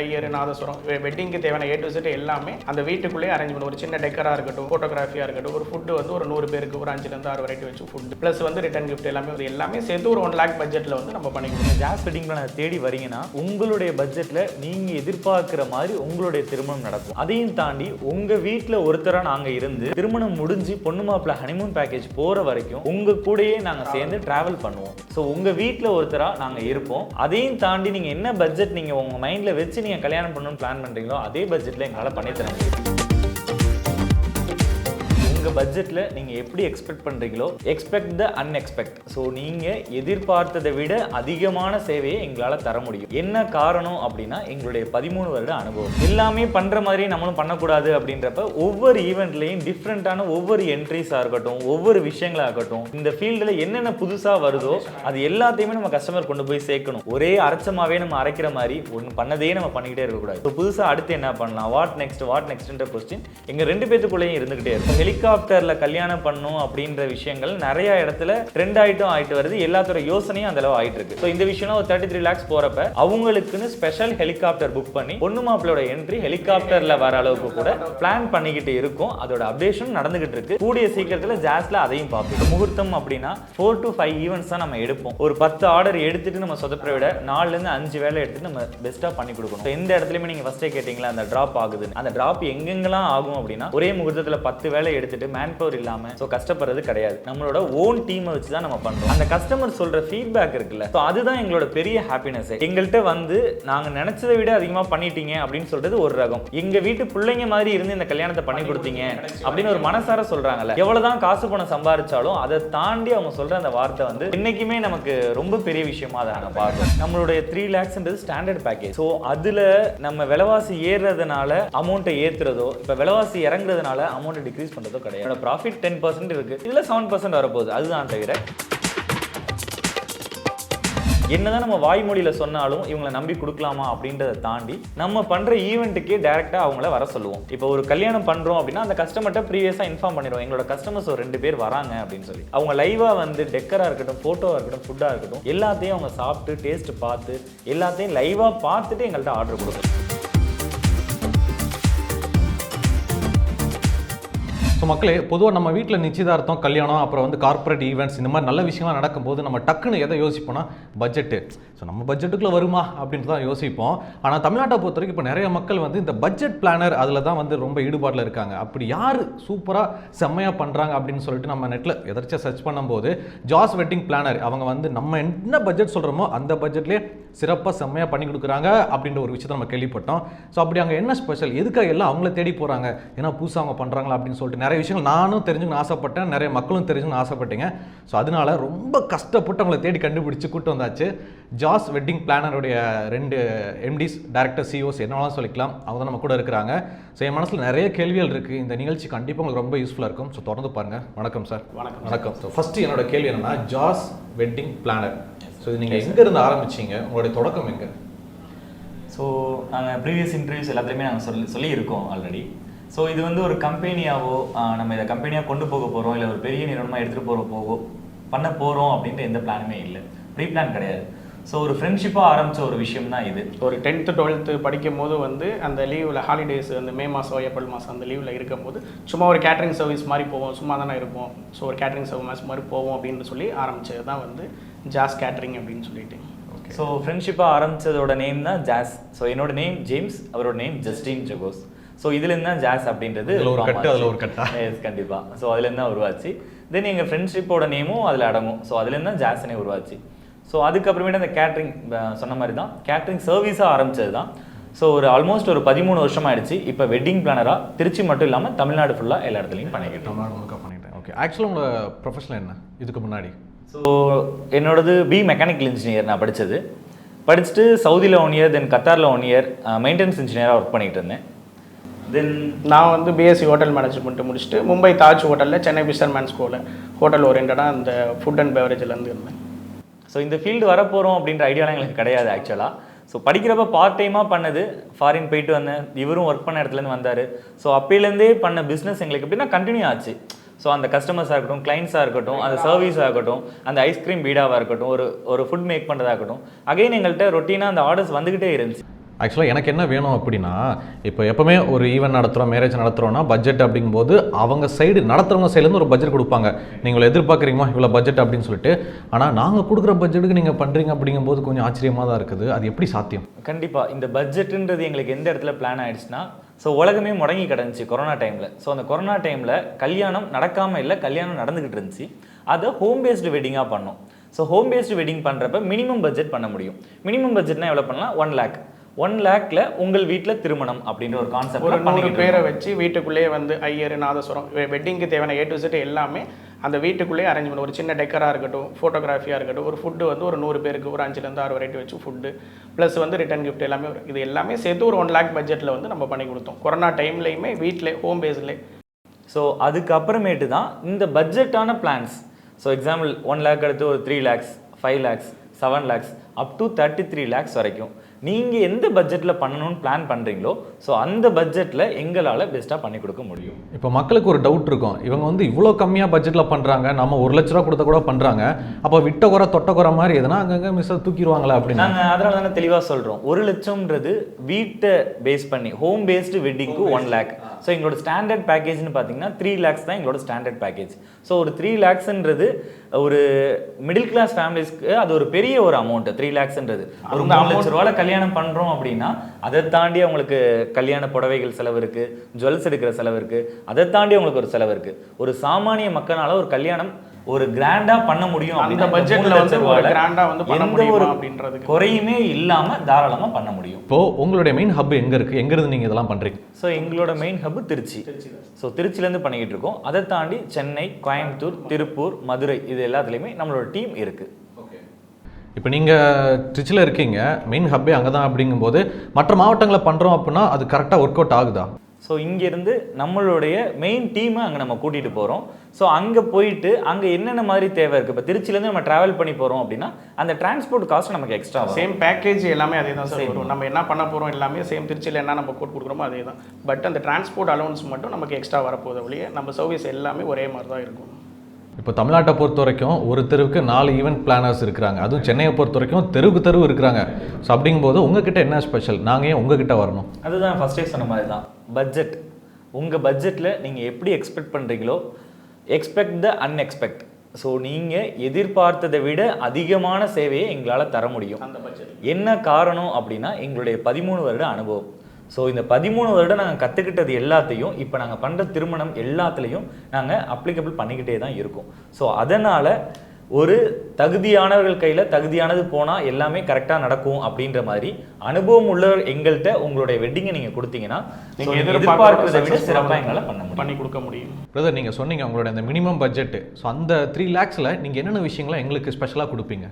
ஐயர் நாதஸ்வரம் வெட்டிங்க்கு தேவையான A to set எல்லாமே அந்த வீட்டுக்குள்ளேயே அரேஞ்ச் பண்ணுவோம் ஒரு சின்ன டெக்கராக இருக்கட்டும் ஃபோட்டோகிராஃபியாக இருக்கட்டும் ஒரு ஃபுட்டு வந்து ஒரு நூறு பேருக்கு ஒரு அஞ்சுலேருந்து ஆறு வெரைட்டி வச்சு ஃபுட் ப்ளஸ் வந்து ரிட்டன் கிஃப்ட் எல்லாமே இது எல்லாமே சேர்த்து ஒரு ஒன் லேக் பட்ஜெட்டில் வந்து நம்ம பண்ணி கொடுப்போம் ஜாஸ் வெட்டிங் பிளானர் தேடி வரீங்கன்னா உங்களுடைய பட்ஜெட்ல நீங்க எதிர்பார்க்கிற மாதிரி உங்களுடைய திருமணம் நடக்கும். அதையும் தாண்டி உங்க வீட்ல ஒருத்தரா நாங்க இருந்து திருமணம் முடிஞ்சு பொண்ணு மாப்பிள்ள ஹனிமூன் பேக்கேஜ் போற வரைக்கும் உங்க கூடயே நாங்க சேர்ந்து டிராவல் பண்ணுவோம். ஸோ உங்க வீட்ல ஒருத்தரா நாங்க இருப்போம். அதையும் தாண்டி நீங்க என்ன பட்ஜெட் நீங்க உங்க மைண்ட்ல வச்சு நீங்க கல்யாணம் பண்ணணும்னு பிளான் பண்றீங்களோ அதே பட்ஜெட்ல எங்களால் பண்ணி தர முடியும். உங்க பட்ஜெட்டில் நீங்கள் எப்படி எக்ஸ்பெக்ட் பண்ணுறீங்களோ எக்ஸ்பெக்ட் த அன்எக்ஸ்பெக்ட் ஸோ நீங்கள் எதிர்பார்த்ததை விட அதிகமான சேவையை எங்களால் தர முடியும். என்ன காரணம் அப்படின்னா எங்களுடைய பதிமூணு வருட அனுபவம். எல்லாமே பண்ணுற மாதிரி நம்மளும் பண்ணக்கூடாது அப்படின்றப்ப ஒவ்வொரு ஈவெண்ட்லேயும் டிஃப்ரெண்ட்டான ஒவ்வொரு என்ட்ரிஸாக இருக்கட்டும் ஒவ்வொரு விஷயங்களாக இருக்கட்டும் இந்த ஃபீல்டில் என்னென்ன புதுசாக வருதோ அது எல்லாத்தையுமே நம்ம கஸ்டமர் கொண்டு போய் சேர்க்கணும். ஒரே அரைச்சமாகவே நம்ம அரைக்கிற மாதிரி ஒன்று பண்ணதே நம்ம பண்ணிக்கிட்டே இருக்கக்கூடாது. இப்போ புதுசாக அடுத்து என்ன பண்ணலாம்? வாட் நெக்ஸ்ட் வாட் நெக்ஸ்ட்ன்ற கொஸ்டின் எங்கள் ரெண்டு பேத்துக்குள்ளேயும் இருந்துகிட்டே இருக்கும். ஹெலிகாப்டரில் கல்யாணம் பண்ணும் அப்படின்ற விஷயங்கள் நிறைய இடத்துல ட்ரெண்ட் ஆகிட்டும் ஆயிட்டு வருது. எல்லாத்தோட யோசனையும் அந்த அளவு ஆயிட்டு இருக்கு. ஸோ இந்த விஷயம்லாம் ஒரு தேர்ட்டி த்ரீ லேக்ஸ் போகிறப்ப அவங்களுக்குன்னு ஸ்பெஷல் ஹெலிகாப்டர் புக் பண்ணி பொண்ணு மாப்பிளோட என்ட்ரி ஹெலிகாப்டர்ல வர அளவுக்கு கூட பிளான் பண்ணிக்கிட்டு இருக்கும். அதோட அப்டேஷன் நடந்துகிட்டு இருக்கு. கூடிய சீக்கிரத்தில் ஜாஸ்ல அதையும் பார்ப்போம். முகூர்த்தம் அப்படின்னா ஃபோர் டு ஃபைவ் ஈவெண்ட்ஸ் தான் நம்ம எடுப்போம். ஒரு பத்து ஆர்டர் எடுத்துட்டு நம்ம சொதப்புற விட நாலுலேருந்து அஞ்சு வேலை எடுத்துட்டு நம்ம பெஸ்ட்டாக பண்ணி கொடுக்கணும். எந்த இடத்துலையுமே நீங்க ஃபஸ்ட்டே கேட்டிங்களா அந்த ட்ராப் ஆகுது அந்த டிராப் எங்கெங்கெல்லாம் ஆகும் அப்படின்னா ஒரே முகூர்த்தத்தில் பத்து வேலை எடுத்துட்டு மேன் பவர் இல்லாம ஸோ கஷ்டப்படுறது கிடையாது. நம்மளோட ஓன் டீமை வச்சு தான் நம்ம பண்றோம். அந்த கஸ்டமர் சொல்ற ஃபீட்பேக் இருக்குல்ல ஸோ அதுதான் எங்களோட பெரிய ஹாப்பினஸ் எங்கள்கிட்ட வந்து நாங்க நினைச்சதை விட அதிகமா பண்ணிட்டீங்க அப்படின்னு சொல்றது ஒரு ரகம். எங்க வீட்டு பிள்ளைங்க மாதிரி இருந்து இந்த கல்யாணத்தை பண்ணி கொடுத்தீங்க அப்படின்னு ஒரு மனசார சொல்றாங்கல்ல எவ்வளவுதான் காசு பணம் சம்பாதிச்சாலும் அதை தாண்டி அவங்க சொல்ற அந்த வார்த்தை வந்து இன்னைக்குமே நமக்கு ரொம்ப பெரிய விஷயமா அதை நாங்கள் பார்க்கறோம். நம்மளுடைய த்ரீ லேக்ஸ்ன்றது ஸ்டாண்டர்ட் பேக்கேஜ் ஸோ அதுல நம்ம விலைவாசி ஏறுறதுனால அமௌண்ட்டை ஏத்துறதோ இப்போ விலைவாசி இறங்குறதுனால அமௌண்ட்டை டிக்ரீஸ் பண்றதோ கிடையாது. ப்ராஃபிட் டென் பர்சன்ட் இருக்கு. இதில் செவன் பர்சன்ட் வரப்போகுது. அதுதான் தவிர என்னதான் நம்ம வாய்மொழியில் சொன்னாலும் இவங்களை நம்பி கொடுக்கலாமா அப்படின்றத தாண்டி நம்ம பண்ற ஈவெண்ட்டுக்கே டேரெக்டாக அவங்கள வர சொல்லுவோம். இப்போ ஒரு கல்யாணம் பண்றோம் அப்படின்னா அந்த கஸ்டமர்கிட்ட ப்ரீவியஸாக இன்ஃபார்ம் பண்ணிடுவோம். எங்களோட கஸ்டமர்ஸ் ஒரு ரெண்டு பேர் வராங்க அப்படின்னு சொல்லி. அவங்க லைவா வந்து டெக்கரா இருக்கட்டும் ஃபோட்டோவாக இருக்கட்டும் ஃபுட்டாக இருக்கட்டும் எல்லாத்தையும் அவங்க சாப்பிட்டு டேஸ்ட் பார்த்து எல்லாத்தையும் லைவா பார்த்துட்டு எங்கள்கிட்ட ஆர்டர் கொடுக்கணும். ஸோ மக்களே பொதுவாக நம்ம வீட்டில் நிச்சயதார்த்தம் கல்யாணம் அப்புறம் வந்து கார்ப்பரேட் ஈவெண்ட்ஸ் இந்த மாதிரி நல்ல விஷயம்லாம் நடக்கும்போது நம்ம டக்குன்னு எதை யோசிப்போம்னா பட்ஜெட்டு ஸோ நம்ம பட்ஜெட்டுக்குள்ளே வருமா அப்படின்ட்டு தான் யோசிப்போம். ஆனால் தமிழ்நாட்டை பொறுத்த வரைக்கும் இப்போ நிறைய மக்கள் வந்து இந்த பட்ஜெட் பிளானர் அதில் தான் வந்து ரொம்ப ஈடுபாட்டில் இருக்காங்க. அப்படி யார் சூப்பராக செம்மையாக பண்ணுறாங்க அப்படின்னு சொல்லிட்டு நம்ம நெட்டில் எதர்ச்சியாக சர்ச் பண்ணும்போது ஜாஸ் வெட்டிங் பிளானர் அவங்க வந்து நம்ம என்ன பட்ஜெட் சொல்கிறோமோ அந்த பட்ஜெட்லேயே சிறப்பாக செம்மையாக பண்ணி கொடுக்குறாங்க அப்படின்ற ஒரு விஷயத்தை நம்ம கேள்விப்பட்டோம். ஸோ அப்படி அங்கே என்ன ஸ்பெஷல் எதுக்காக எல்லாம் அவங்கள தேடி போகிறாங்க ஏன்னா புதுசாக அவங்க பண்ணுறாங்களா அப்படின்னு சொல்லிட்டு நிறைய விஷயங்கள் நானும் தெரிஞ்சுக்கணும்னு ஆசைப்பட்டேன். நிறைய மக்களும் தெரிஞ்சுக்கணும்னு ஆசைப்பட்டீங்க. ஸோ அதனால ரொம்ப கஷ்டப்பட்டு அவங்கள தேடி கண்டுபிடிச்சு கூட்டு வந்தாச்சு. ஜாஸ் வெட்டிங் பிளானருடைய ரெண்டு எம்டிஸ் டேரக்டர் சிஓஸ் என்னவெல்லாம் சொல்லிக்கலாம். அவங்க தான் நம்ம கூட இருக்கிறாங்க. ஸோ என் மனசில் நிறைய கேள்விகள் இருக்குது இந்த நிகழ்ச்சி கண்டிப்பாக உங்களுக்கு ரொம்ப யூஸ்ஃபுல்லாக இருக்கும். ஸோ தொடர்ந்து பாருங்கள் வணக்கம் சார் வணக்கம். வணக்கம். ஸோ ஃபஸ்ட்டு என்னோட கேள்வி என்னன்னா ஜாஸ் வெட்டிங் பிளானர் ஸோ இது நீங்கள் எங்கேருந்து ஆரம்பிச்சீங்க? உங்களுடைய தொடக்கம் எங்கே? ஸோ நாங்கள் ப்ரீவியஸ் இன்டர்வியூஸ் எல்லாத்துலேயுமே நாங்கள் சொல்லி சொல்லியிருக்கோம் ஆல்ரெடி ஸோ இது வந்து ஒரு கம்பெனியாவோ நம்ம இதை கம்பெனியாக கொண்டு போக போகிறோம் இல்லை ஒரு பெரிய நிறுவனமாக எடுத்துகிட்டு போகிற போகோ பண்ண போகிறோம் அப்படின்ற எந்த பிளானுமே இல்லை. ப்ரீ பிளான் கிடையாது. ஸோ ஒரு ஃப்ரெண்ட்ஷிப்பாக ஆரம்பித்த ஒரு விஷயம் தான் இது. ஒரு டென்த்து டுவெல்த்து படிக்கும் போது வந்து அந்த லீவில் ஹாலிடேஸ் அந்த மே மாதம் ஏப்ரல் மாதம் அந்த லீவில் இருக்கும்போது சும்மா ஒரு கேட்ரிங் சர்வீஸ் மாதிரி போவோம் சும்மா தானே இருப்போம். ஸோ ஒரு கேட்ரிங் சர்வீஸ் மாதிரி போவோம் அப்படின்னு சொல்லி ஆரம்பிச்சது தான் வந்து ஜாஸ் கேட்ரிங் அப்படின்னு சொல்லிட்டு. ஸோ ஃப்ரெண்ட்ஷிப்பாக ஆரம்பிச்சதோட நேம் தான் ஜாஸ் ஸோ என்னோட நேம் ஜேம்ஸ் அவரோட நேம் ஜஸ்டின் ஜோகோஸ் ஸோ இதுலேருந்து தான் ஜாஸ் அப்படின்றது ஒரு கட்டு. அதுல ஒரு கட்டா? Yes, கண்டிப்பா. ஸோ அதுலேருந்து தான் உருவாச்சு. தென் எங்கள் ஃப்ரெண்ட்ஷிப்போட நேமும் அதில் அடங்கும். ஸோ அதுலேருந்து தான் ஜாஸ்னே உருவாச்சு. ஸோ அதுக்கப்புறமேட்டு அந்த கேட்ரிங் சொன்ன மாதிரி தான் கேட்ரிங் சர்வீஸாக ஆரம்பிச்சது தான் ஸோ ஒரு ஆல்மோஸ்ட் ஒரு பதிமூணு வருஷம் ஆயிடுச்சு இப்போ வெட்டிங் பிளானராக திருச்சி மட்டும் இல்லாமல் தமிழ்நாடு ஃபுல்லாக எல்லா இடத்துலையும் பண்ணிக்கிட்டு. தமிழ்நாடு முழுக்க பண்ணிட்டேன். ஓகே ஆக்சுவலாக உங்களோட ப்ரொஃபஷனல் என்ன? இதுக்கு முன்னாடி. ஸோ என்னோடது பி மெக்கானிக்கல் இன்ஜினியர் நான் படித்தது படிச்சுட்டு சவுதியில் ஒன் இயர் தென் கத்தாரில் ஒன் இயர் மெயின்டெனன்ஸ் இன்ஜினியராக ஒர்க் பண்ணிட்டு இருந்தேன். தென் நான் வந்து பிஎஸ்சி ஹோட்டல் மேனேஜ்மெண்ட் முடிச்சுட்டு மும்பை தாஜ் ஹோட்டலில் சென்னை பிஸ்டர்மேன் ஸ்கூலில் ஹோட்டல் ஓரியன்டாக அந்த ஃபுட் அண்ட் பெவரேஜ்லேருந்து இருந்தேன். ஸோ இந்த ஃபீல்டு வரப்போகிறோம் அப்படின்ற ஐடியாலாம் எங்களுக்கு கிடையாது ஆக்சுவலாக ஸோ படிக்கிறப்ப பார்ட் டைமாக பண்ணது ஃபாரின் போயிட்டு வந்தேன். இவரும் ஒர்க் பண்ண இடத்துலேருந்து வந்தார். ஸோ அப்போலேருந்தே பண்ண பிஸ்னஸ் எங்களுக்கு எப்படின்னா கண்டினியூ ஆச்சு. ஸோ அந்த கஸ்டமர்ஸாக இருக்கட்டும் கிளைண்ட்ஸாக இருக்கட்டும் அந்த சர்வீஸாக இருக்கட்டும் அந்த ஐஸ்கிரீம் பீடாவாக இருக்கட்டும் ஒரு ஒரு ஃபுட் மேக் பண்ணுறதா இருக்கட்டும். அகைன் எங்கள்கிட்ட ரொட்டீனாக அந்த ஆர்டர்ஸ் வந்துக்கிட்டே இருந்துச்சு. ஆக்சுவலாக எனக்கு என்ன வேணும் அப்படின்னா இப்போ எப்போவுமே ஒரு ஈவெண்ட் நடத்துகிறோம் மேரேஜ் நடத்துகிறோம்னா பட்ஜெட் அப்படிங்கும்போது அவங்க சைடு நடத்துகிறவங்க சைடுலேருந்து ஒரு பட்ஜெட் கொடுப்பாங்க. நீங்கள் எதிர்பார்க்குறீங்களா இவ்வளோ பட்ஜெட் அப்படின்னு சொல்லிட்டு. ஆனால் நாங்கள் கொடுக்குற பட்ஜெட்டுக்கு நீங்கள் பண்ணுறீங்க அப்படிங்கும்போது கொஞ்சம் ஆச்சரியமாக தான் இருக்குது. அது எப்படி சாத்தியம்? கண்டிப்பாக இந்த பட்ஜெட்டுன்றது எங்களுக்கு எந்த இடத்துல பிளான் ஆயிடுச்சுன்னா ஸோ உலகமே முடங்கி கிடந்துச்சு கொரோனா டைமில் ஸோ அந்த கொரோனா டைமில் கல்யாணம் நடக்காமல் இல்லை கல்யாணம் நடந்துக்கிட்டு இருந்துச்சு. அதை ஹோம் பேஸ்டு வெட்டிங்காக பண்ணோம். ஸோ ஹோம் பேஸ்டு வெட்டிங் பண்ணுறப்ப மினிமம் பட்ஜெட் பண்ண முடியும். மினிமம் பட்ஜெட்னா எவ்வளோ பண்ணலாம்? ஒன் லேக் ஒன் லேக்ல உங்கள் வீட்டில் திருமணம் அப்படின்ற ஒரு ஒரு கான்செப்ட் நூறு பண்ணிக்கிட்டு பேரை வச்சு வீட்டுக்குள்ளேயே வந்து ஐயர் நாதஸ்வரம் வெட்டிங்க்கு தேவையான ஏ டு செட் எல்லாமே அந்த வீட்டுக்குள்ளேயே அரேஞ்ச் பண்ண ஒரு சின்ன டெக்கராக இருக்கட்டும் ஃபோட்டோகிராஃபியாக இருக்கட்டும் ஒரு ஃபுட்டு வந்து ஒரு நூறு பேருக்கு ஒரு அஞ்சுலேருந்து ஆறு வெரைட்டி வச்சு ஃபுட்டு ப்ளஸ் வந்து ரிட்டர்ன் கிஃப்ட் எல்லாமே. இது எல்லாமே சேர்த்து ஒரு ஒன் லேக் பட்ஜெட்டில் வந்து நம்ம பண்ணி கொடுத்தோம். கொரோனா டைம்லையுமே வீட்டிலே ஹோம் பேஸ்லேயே ஸோ அதுக்கப்புறமேட்டு தான் இந்த பட்ஜெட்டான plans so example one lakh அடுத்து ஒரு three lakhs five lakhs seven lakhs up to thirty three lakhs வரைக்கும். நீங்கள் எந்த பட்ஜெட்டில் பண்ணணும்னு பிளான் பண்ணுறீங்களோ ஸோ அந்த பட்ஜெட்டில் எங்களால் பெஸ்ட்டாக பண்ணி கொடுக்க முடியும். இப்போ மக்களுக்கு ஒரு டவுட் இருக்கும். இவங்க வந்து இவ்வளோ கம்மியாக பட்ஜெட்டில் பண்ணுறாங்க நம்ம ஒரு லட்ச ரூபா கொடுத்த கூட பண்ணுறாங்க அப்போ விட்ட குறை தொட்ட குறை மாதிரி எதுனா அங்கங்கே மிஸ் தூக்கிடுவாங்களா அப்படின்னு? நாங்கள் அதனால தானே தெளிவாக சொல்கிறோம் ஒரு லட்சம்ன்றது வீட்டை பேஸ் பண்ணி ஹோம் பேஸ்டு வெட்டிங்க்கு ஒன் லேக் ஸோ எங்களோட ஸ்டாண்டர்ட் பேக்கேஜ்னு பார்த்தீங்கன்னா த்ரீ லேக்ஸ் தான் எங்களோட ஸ்டாண்டர்ட் பேக்கேஜ் ஸோ ஒரு த்ரீ லேக்ஸ்ன்றது ஒரு மிடில் கிளாஸ் ஃபேமிலிஸ்க்கு அது ஒரு பெரிய ஒரு அமௌண்ட் த்ரீ லேக்ஸ்ன்றது ஒரு அந்த மூணு லட்ச ரூபால கல்யாணம் பண்ணுறோம் அப்படின்னா அதை தாண்டி அவங்களுக்கு கல்யாண புடவைகள் செலவு இருக்கு ஜுவல்ஸ் எடுக்கிற செலவு இருக்கு அதை தாண்டி அவங்களுக்கு ஒரு செலவு இருக்கு. ஒரு சாமானிய மக்களால ஒரு கல்யாணம் ஒரு கிராண்டா பண்ண முடியும் அந்த மூணு வந்து லட்ச ஒரு ரூபாயில கிராண்டா வந்து பண்ண எந்த முடியுமா ஒரு அப்படின்றதுக்கு குறையுமே இல்லாம தாராளமா பண்ண முடியும். இப்போ உங்களுடைய மெயின் ஹப் எங்கே இருக்குது எங்கேருந்து நீங்கள் இதெல்லாம் பண்ணுறீங்க ஸோ எங்களோட மெயின் ஹப் திருச்சி. ஸோ திருச்சிலேருந்து பண்ணிக்கிட்டு இருக்கோம். அதை தாண்டி சென்னை கோயம்புத்தூர் திருப்பூர் மதுரை இது எல்லாத்துலேயுமே நம்மளோட டீம் இருக்கு. இப்போ நீங்கள் ட்ரிச்சில் இருக்கீங்க. மெயின் ஹப்பே அங்கே தான் அப்படிங்கும்போது மற்ற மாவட்டங்களில் பண்ணுறோம் அப்படின்னா அது கரெக்டாக ஒர்க் அவுட் ஆகுதா? ஸோ இங்கேருந்து நம்மளுடைய மெயின் டீமை அங்கே நம்ம கூட்டிகிட்டு போகிறோம் ஸோ அங்கே போயிட்டு அங்கே என்னென்ன மாதிரி தேவை இருக்குது இப்போ திருச்சியிலேருந்து நம்ம ட்ராவல் பண்ணி போகிறோம் அப்படின்னா அந்த டிரான்ஸ்போர்ட் காஸ்ட் நமக்கு எக்ஸ்ட்ரா சேம் பேக்கேஜ் எல்லாமே அதே தான் சார் வரும். நம்ம என்ன பண்ண போகிறோம் எல்லாமே சேம் திருச்சியில் என்ன நம்ம கோட் கொடுக்குறோமோ அதே தான். பட் அந்த டிரான்ஸ்போர்ட் அலவன்ஸ் மட்டும் நமக்கு எக்ஸ்ட்ரா வரப்போகுது ஒழிய நம்ம சர்வீஸ் எல்லாமே ஒரே மாதிரி தான் இருக்கும். இப்போ தமிழ்நாட்டை பொறுத்த வரைக்கும் ஒரு தெருவுக்கு நாலு ஈவெண்ட் பிளானர்ஸ் இருக்கிறாங்க. அதுவும் சென்னையை பொறுத்த வரைக்கும் தெருவுக்கு தெருவு இருக்கிறாங்க. ஸோ அப்படிங்கும்போது உங்ககிட்ட என்ன ஸ்பெஷல் நாங்கள் ஏன் உங்ககிட்ட வரணும்? அதுதான் ஃபஸ்ட்டே சொன்ன மாதிரி தான் பட்ஜெட் உங்கள் பட்ஜெட்டில் நீங்கள் எப்படி எக்ஸ்பெக்ட் பண்ணுறீங்களோ எக்ஸ்பெக்ட் த அன்எக்ஸ்பெக்ட் ஸோ நீங்கள் எதிர்பார்த்ததை விட அதிகமான சேவையை எங்களால் தர முடியும். அந்த பட்ஜெட் என்ன காரணம் அப்படின்னா எங்களுடைய பதிமூணு வருட அனுபவம். ஸோ இந்த பதிமூணு வருடம் நாங்கள் கற்றுக்கிட்டது எல்லாத்தையும் இப்போ நாங்கள் பண்ணுற திருமணம் எல்லாத்துலேயும் நாங்கள் அப்ளிகபிள் பண்ணிக்கிட்டே தான் இருக்கோம். ஸோ அதனால் ஒரு தகுதியானவர்கள் கையில் தகுதியானது போனால் எல்லாமே கரெக்டாக நடக்கும் அப்படின்ற மாதிரி அனுபவம் உள்ளவர் எங்கள்கிட்ட உங்களுடைய வெட்டிங்கை நீங்கள் கொடுத்தீங்கன்னா so நீங்கள் நீங்க எதிர்பார்க்கறதை விட சிறப்பாக எங்களால் பண்ண முடியும். பண்ணி கொடுக்க முடியும். பிரதர் நீங்கள் சொன்னீங்க உங்களோட அந்த மினிமம் பட்ஜெட்டு ஸோ அந்த த்ரீ லேக்ஸில் நீங்கள் என்னென்ன விஷயங்களை எங்களுக்கு ஸ்பெஷலாக கொடுப்பீங்க?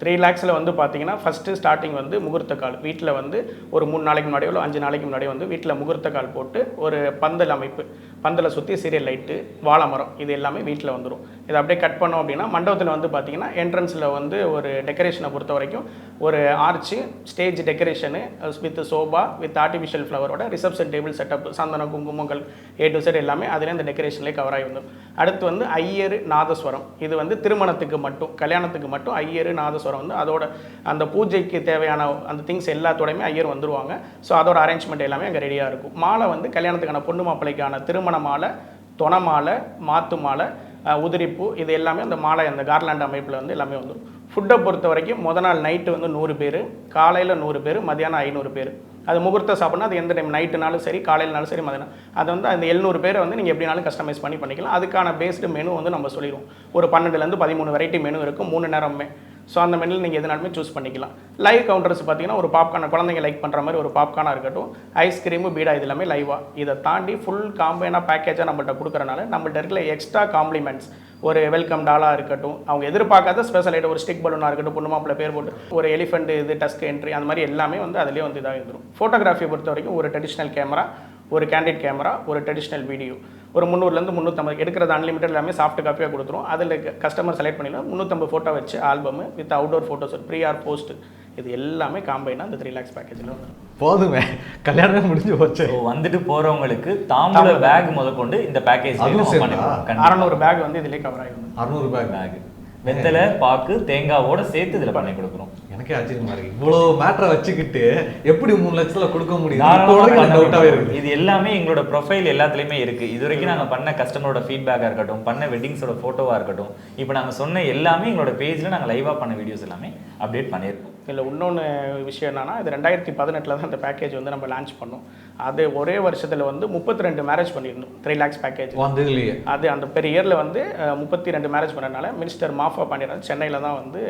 த்ரீ லேக்ஸில் வந்து பார்த்தீங்கன்னா ஃபஸ்ட்டு ஸ்டார்டிங் வந்து முகூர்த்த கால். வீட்டில் வந்து ஒரு மூணு நாளைக்கு முன்னாடியோ இல்லை அஞ்சு நாளைக்கு முன்னாடியோ வந்து வீட்டில் முகூர்த்த கால் போட்டு ஒரு பந்தல் அமைப்பு. பந்தலை சுற்றி சீரியல் லைட்டு வாழை மரம் இது எல்லாமே வீட்டில் வந்துடும் இதை அப்படியே கட் பண்ணோம் அப்படின்னா மண்டபத்தில் வந்து பார்த்தீங்கன்னா என்ட்ரன்ஸில் வந்து ஒரு டெக்கரேஷனை பொறுத்த வரைக்கும் ஒரு arch stage decoration with sofa with artificial ஃப்ளவரோட reception table setup சந்தன குங்குமங்கள் ஏ டு செட் எல்லாமே அதிலே அந்த டெக்கரேஷன்லேயே கவர் ஆகி வந்துடும் அடுத்து வந்து ஐயரு நாதஸ்வரம். இது வந்து திருமணத்துக்கு மட்டும் கல்யாணத்துக்கு மட்டும் ஐயரு நாதஸ்வரம் வந்து அதோட அந்த பூஜைக்கு தேவையான அந்த திங்ஸ் எல்லாத்தோடையுமே ஐயர் வந்துருவாங்க. ஸோ அதோட அரேஞ்ச்மெண்ட் எல்லாமே அங்கே ரெடியாக இருக்கும். மாலை வந்து கல்யாணத்துக்கான பொண்ணு மாப்பிள்ளைக்கான திருமண மாலை தொண மாலை மாத்து மாலை உதிரிப்பூ இது எல்லாமே அந்த மாலை அந்த கார்லாண்ட் அமைப்பில் வந்து எல்லாமே வந்துடும் ஃபுட்டை பொறுத்த வரைக்கும் முத நாள் நைட்டு வந்து நூறு பேர் காலையில் நூறு பேர் மதியானம் ஐநூறு பேர். அது முகூர்த்த சாப்பிட்னா அது எந்த டைம் நைட்டுனாலும் சரி காலையிலனாலும் சரி மதியானம். அது வந்து அந்த எழுநூறு பேரை வந்து நீங்கள் எப்படினாலும் கஸ்டமைஸ் பண்ணி பண்ணிக்கலாம். அதுக்கான பேஸ்டு மெனு வந்து நம்ம சொல்லிடுவோம். ஒரு பன்னெண்டுலேருந்து பதிமூணு வெரைட்டி மெனு இருக்கும். மூணு நேரமே ஸோ அந்த மெனில் நீங்கள் எதுனாலுமே சூஸ் பண்ணிக்கலாம். லைவ் கவுண்டர்ஸ் பார்த்தீங்கன்னா ஒரு பாப்கார்ன் குழந்தைங்க லைக் பண்ணுற மாதிரி ஒரு பாப்கார்னாக இருக்கட்டும் ஐஸ்கிரீமு பீடா இது எல்லாமே லைவாக இதை தாண்டி ஃபுல் காம்பைனாக பேக்கேஜாக நம்மள்ட்ட கொடுக்குறனால நம்மள்ட்ட இருக்கிற எக்ஸ்ட்ரா காம்ப்ளிமெண்ட்ஸ் ஒரு வெல்கம் டாலாக இருக்கட்டும் அவங்க எதிர்பார்க்காத ஸ்பெஷல் ஐட்டம் ஒரு ஸ்டிக் பலூனாக இருக்கட்டும் பொண்ணு மாப்பிள்ளை பேர் போட்டு ஒரு எலிஃபெண்ட் இது டஸ்க் என்ட்ரி அந்த மாதிரி எல்லாமே வந்து அதிலே வந்து இதாக இருந்துடும் ஃபோட்டோகிராஃபியை பொறுத்த வரைக்கும் ஒரு ட்ரெடிஷ்னல் கேமரா ஒரு கேண்டிட் கேமரா ஒரு ட்ரெடிஷ்னல் வீடியோ ஒரு முந்நூறுலேருந்து முந்நூற்றம்பது எடுக்கிறது அன்லிமிட்டட் எல்லாமே சாஃப்ட் காப்பியாக கொடுத்துரும். அதில் கஸ்டமர் செலக்ட் பண்ணிடலாம். முந்நூற்றம்பது ஃபோட்டோ வச்சு album with outdoor photos pre or post இது எல்லாமே காம்பைனாக அந்த த்ரீ லேக்ஸ் பேக்கேஜில் வந்துடும் போதுமே. கல்யாணமே முடிஞ்சு போச்சு. வந்துட்டு போகிறவங்களுக்கு தாம்பூல பேக் முதற்கொண்டு இந்த பேக்கேஜ்? அறநூறு பேக் வந்து இதிலே கவர் ஆகி வந்துடும் அறுநூறு பேக் பேக் வெத்தலை பாக்கு தேங்காவோட சேர்த்து இதுல பண்ணி கொடுக்குறோம் எனக்கே ஆச்சரியமா இருக்கு. இவ்வளோ மேட்டரை வச்சுக்கிட்டு எப்படி மூணு லட்சத்துல கொடுக்க முடியும். இது எல்லாமே எங்களோட ப்ரொஃபைல் எல்லாத்துலயுமே இருக்கு. இது வரைக்கும் நாங்க பண்ண கஸ்டமரோட ஃபீட்பேக்கா இருக்கட்டும் பண்ண வெட்டிங்ஸோட போட்டோவா இருக்கட்டும் இப்போ நாங்க சொன்ன எல்லாமே எங்களோட பேஜ்ல நாங்க லைவா பண்ண வீடியோஸ் எல்லாமே அப்டேட் பண்ணியிருக்கோம். இல்லை இன்னொன்று விஷயம் என்னன்னா இது ரெண்டாயிரத்தி பதினெட்டில் தான் இந்த பேக்கேஜ் வந்து நம்ம லான்ச் பண்ணோம். அது ஒரே வருஷத்தில் வந்து முப்பத்தி ரெண்டு மேரேஜ் பண்ணியிருந்தோம். த்ரீ லேக்ஸ் பேக்கேஜ் வந்ததுலயே. அது அந்த பெரிய இயரில் வந்து முப்பத்தி ரெண்டு மேரேஜ் பண்ணனால மினிஸ்டர் மாஃபா பாண்டியராஜ் சென்னையில் தான் வந்து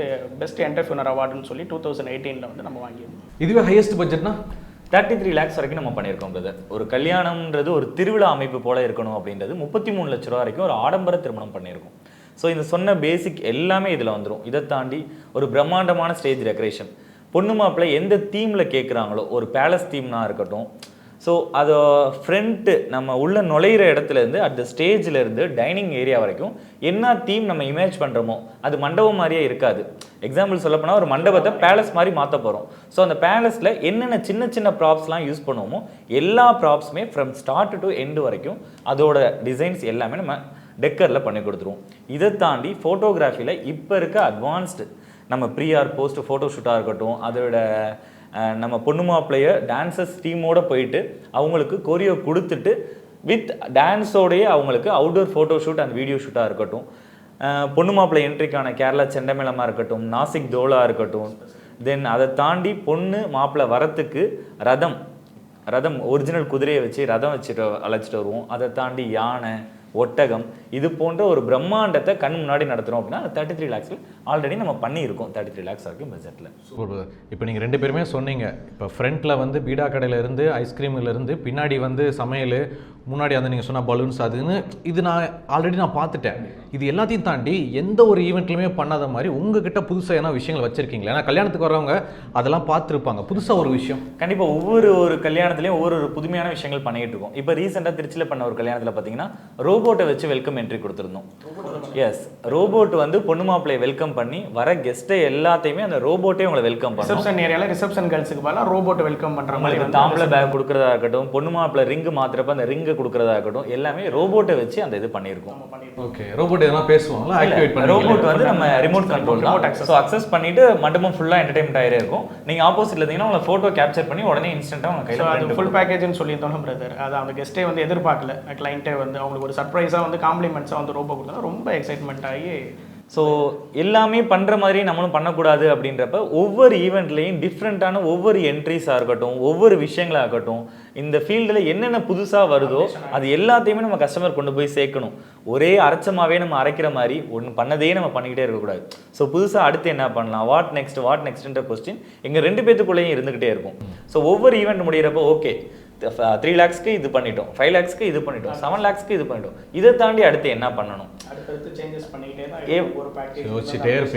பெஸ்ட் என்டர்பிரினர் அவார்டுன்னு சொல்லி டூ தௌசண்ட் எயிட்டீனில் வந்து நம்ம வாங்கியிருந்தோம். இதுவே ஹையஸ்ட் பட்ஜெட்னா தேர்ட்டி த்ரீ லேக்ஸ் வரைக்கும் நம்ம பண்ணியிருக்கோம் பிரதர் ஒரு கல்யாணம்ன்றது ஒரு திருவிழா அமைப்பு போல இருக்கணும் அப்படின்றது முப்பத்தி மூணு லட்ச ரூபா வரைக்கும் ஒரு ஆடம்பர திருமணம் பண்ணியிருக்கோம். ஸோ இந்த சொன்ன பேசிக் எல்லாமே இதில் வந்துடும் இதை தாண்டி ஒரு பிரம்மாண்டமான ஸ்டேஜ் டெக்கரேஷன் பொண்ணு மாப்பிள்ளை எந்த தீமில் கேட்குறாங்களோ ஒரு பேலஸ் தீம்னா இருக்கட்டும். ஸோ அதை ஃப்ரண்ட்டு நம்ம உள்ள நுழையிற இடத்துலேருந்து அட் த ஸ்டேஜிலேருந்து டைனிங் ஏரியா வரைக்கும் என்ன தீம் நம்ம இமேஜ் பண்ணுறோமோ அது மண்டபம் மாதிரியே இருக்காது. எக்ஸாம்பிள் சொல்லப்போனால் ஒரு மண்டபத்தை பேலஸ் மாதிரி மாற்ற போகிறோம் ஸோ அந்த பேலஸில் என்னென்ன சின்ன சின்ன ப்ராப்ஸ்லாம் யூஸ் பண்ணுவோமோ எல்லா ப்ராப்ஸுமே ஃப்ரம் ஸ்டார்ட் டு எண்டு வரைக்கும் அதோட டிசைன்ஸ் எல்லாமே நம்ம டெக்கரில் பண்ணி கொடுத்துருவோம். இதை தாண்டி ஃபோட்டோகிராஃபியில் இப்போ இருக்க அட்வான்ஸ்டு நம்ம ப்ரீஆர் போஸ்ட் ஃபோட்டோ ஷூட்டாக இருக்கட்டும் அதோட நம்ம பொண்ணு மாப்பிள்ளைய டான்ஸஸ் டீமோட போயிட்டு அவங்களுக்கு கொரியோ கொடுத்துட்டு வித் டான்ஸோடையே அவங்களுக்கு outdoor photo shoot and video ஷூட்டாக இருக்கட்டும் பொண்ணு மாப்பிள்ளை என்ட்ரிக்கான கேரளா செண்டமேளமாக இருக்கட்டும் நாசிக் தோலாக இருக்கட்டும். தென் அதை தாண்டி பொண்ணு மாப்பிள்ளை வரத்துக்கு ரதம் ரதம் ஒரிஜினல் குதிரையை வச்சு ரதம் வச்சுட்டு அழைச்சிட்டு வருவோம். அதை தாண்டி யானை ஒட்டகம் இது போன்ற ஒரு பிரம்மாண்டத்தை கண் முன்னாடி நடத்துகிறோம் அப்படின்னா தேர்ட்டி த்ரீ லேக்ஸில் ஆல்ரெடி நம்ம பண்ணியிருக்கோம் தேர்ட்டி த்ரீ லேக்ஸ் வரைக்கும் பட்ஜெட்டில் சூப்பர் இப்போ நீங்கள் ரெண்டு பேருமே சொன்னீங்க. இப்போ ஃப்ரண்ட்டில் வந்து பீடா கடையில இருந்து ஐஸ்கிரீம்ல இருந்து பின்னாடி வந்து சமையல் முன்னாடி வந்து நீங்கள் சொன்ன பலூன்ஸ் அதுன்னு இது நான் ஆல்ரெடி நான் பார்த்துட்டேன். இது எல்லாத்தையும் தாண்டி எந்த ஒரு ஈவெண்ட்லையுமே பண்ணாத மாதிரி உங்ககிட்ட புதுசாக என்ன விஷயங்கள் வச்சிருக்கீங்களா. ஏன்னா கல்யாணத்துக்கு வரவங்க அதெல்லாம் பார்த்துருப்பாங்க. புதுசாக ஒரு விஷயம். கண்டிப்பாக ஒவ்வொரு ஒரு கல்யாணத்துலையும் ஒவ்வொரு ஒரு புதுமையான விஷயங்கள் பண்ணிட்டு இருக்கோம். இப்போ ரீசெண்டாக திருச்சியில் பண்ண ஒரு கல்யாணத்தில் பார்த்தீங்கன்னா ரோபோட்டை வச்சு வெல்கம் என்ட்ரி கொடுத்துருந்தோம். எஸ் ரோபோட் வந்து பொண்ணு மாப்பிள்ளையை வெல்கம் பண்ணி வர கெஸ்ட்டை எல்லாத்தையுமே அந்த ரோபோட்டே உங்களை வெல்கம் பண்ணும். ரிசப்ஷன் ஏரியாவில் ரிசப்ஷன் கேர்ள்ஸுக்கு பதிலாக ரோபோட் வெல்கம் பண்ணுற மாதிரி தாம்பளை பேக் கொடுக்குறதா இருக்கட்டும் பொண்ணு மாப்பிள்ளை ரிங்கு மாத்துறப்ப அந்த ரிங்கை கொடுக்குறதா இருக்கட்டும் எல்லாமே ரோபோட்டை வச்சு அந்த இது பண்ணியிருக்கோம். ஓகே ரோபோட் எதனா பேசுவாங்களா? ஆக்டிவேட் பண்ணி ரோபோட் வந்து நம்ம ரிமோட் கண்ட்ரோல் தான். ஸோ அக்சஸ் பண்ணிட்டு மண்டபம் ஃபுல்லாக என்டர்டைன்மெண்ட் ஆயிரே இருக்கும். நீங்க ஆப்போசிட்ல இருந்தீங்கன்னா உங்களை ஃபோட்டோ கேப்சர் பண்ணி உடனே இன்ஸ்டன்ட்டாக உங்க ஸோ கையில் அது ஃபுல் பேக்கேஜ்னு சொல்லியிருந்தோம் பிரதர் அது அந்த கெஸ்ட்டே வந்து எதிர்பார்க்கல. கிளைண்ட்டே வந்து அவங்களுக்கு ஒரு சர்ப்ரைஸாக வந்து காம்ப்ளிமெண்ட்ஸாக வந்து ரோபோ கொடுத்தா ரொம்ப எக்ஸைட்மெண்ட் ஆகி ஸோ எல்லாமே பண்ணுற மாதிரி நம்மளும் பண்ணக்கூடாது அப்படின்றப்ப ஒவ்வொரு ஈவெண்ட்லேயும் டிஃப்ரெண்ட்டான ஒவ்வொரு என்ட்ரிஸாக இருக்கட்டும் ஒவ்வொரு விஷயங்களாக இருக்கட்டும் இந்த ஃபீல்டில் என்னென்ன புதுசாக வருதோ அது எல்லாத்தையுமே நம்ம கஸ்டமர் கொண்டு போய் சேர்க்கணும். ஒரே அரைச்சமாகவே நம்ம அரைக்கிற மாதிரி ஒன்று பண்ணதே நம்ம பண்ணிக்கிட்டே இருக்கக்கூடாது. ஸோ புதுசாக அடுத்து என்ன பண்ணலாம்? வாட் நெக்ஸ்ட் வாட் நெக்ஸ்ட்ன்ற கொஸ்டின் எங்கள் ரெண்டு பேத்துக்குள்ளேயும் இருந்துக்கிட்டே இருக்கும். ஸோ ஒவ்வொரு ஈவெண்ட் முடியிறப்போ ஓகே த்ரீ லேக்ஸ்க்கு இது பண்ணிட்டோம் ஃபைவ் லேக்ஸ்க்கு இது பண்ணிட்டோம் செவன் லேக்ஸ்க்கு இது பண்ணிட்டோம். இதை தாண்டி அடுத்து என்ன பண்ணணும்?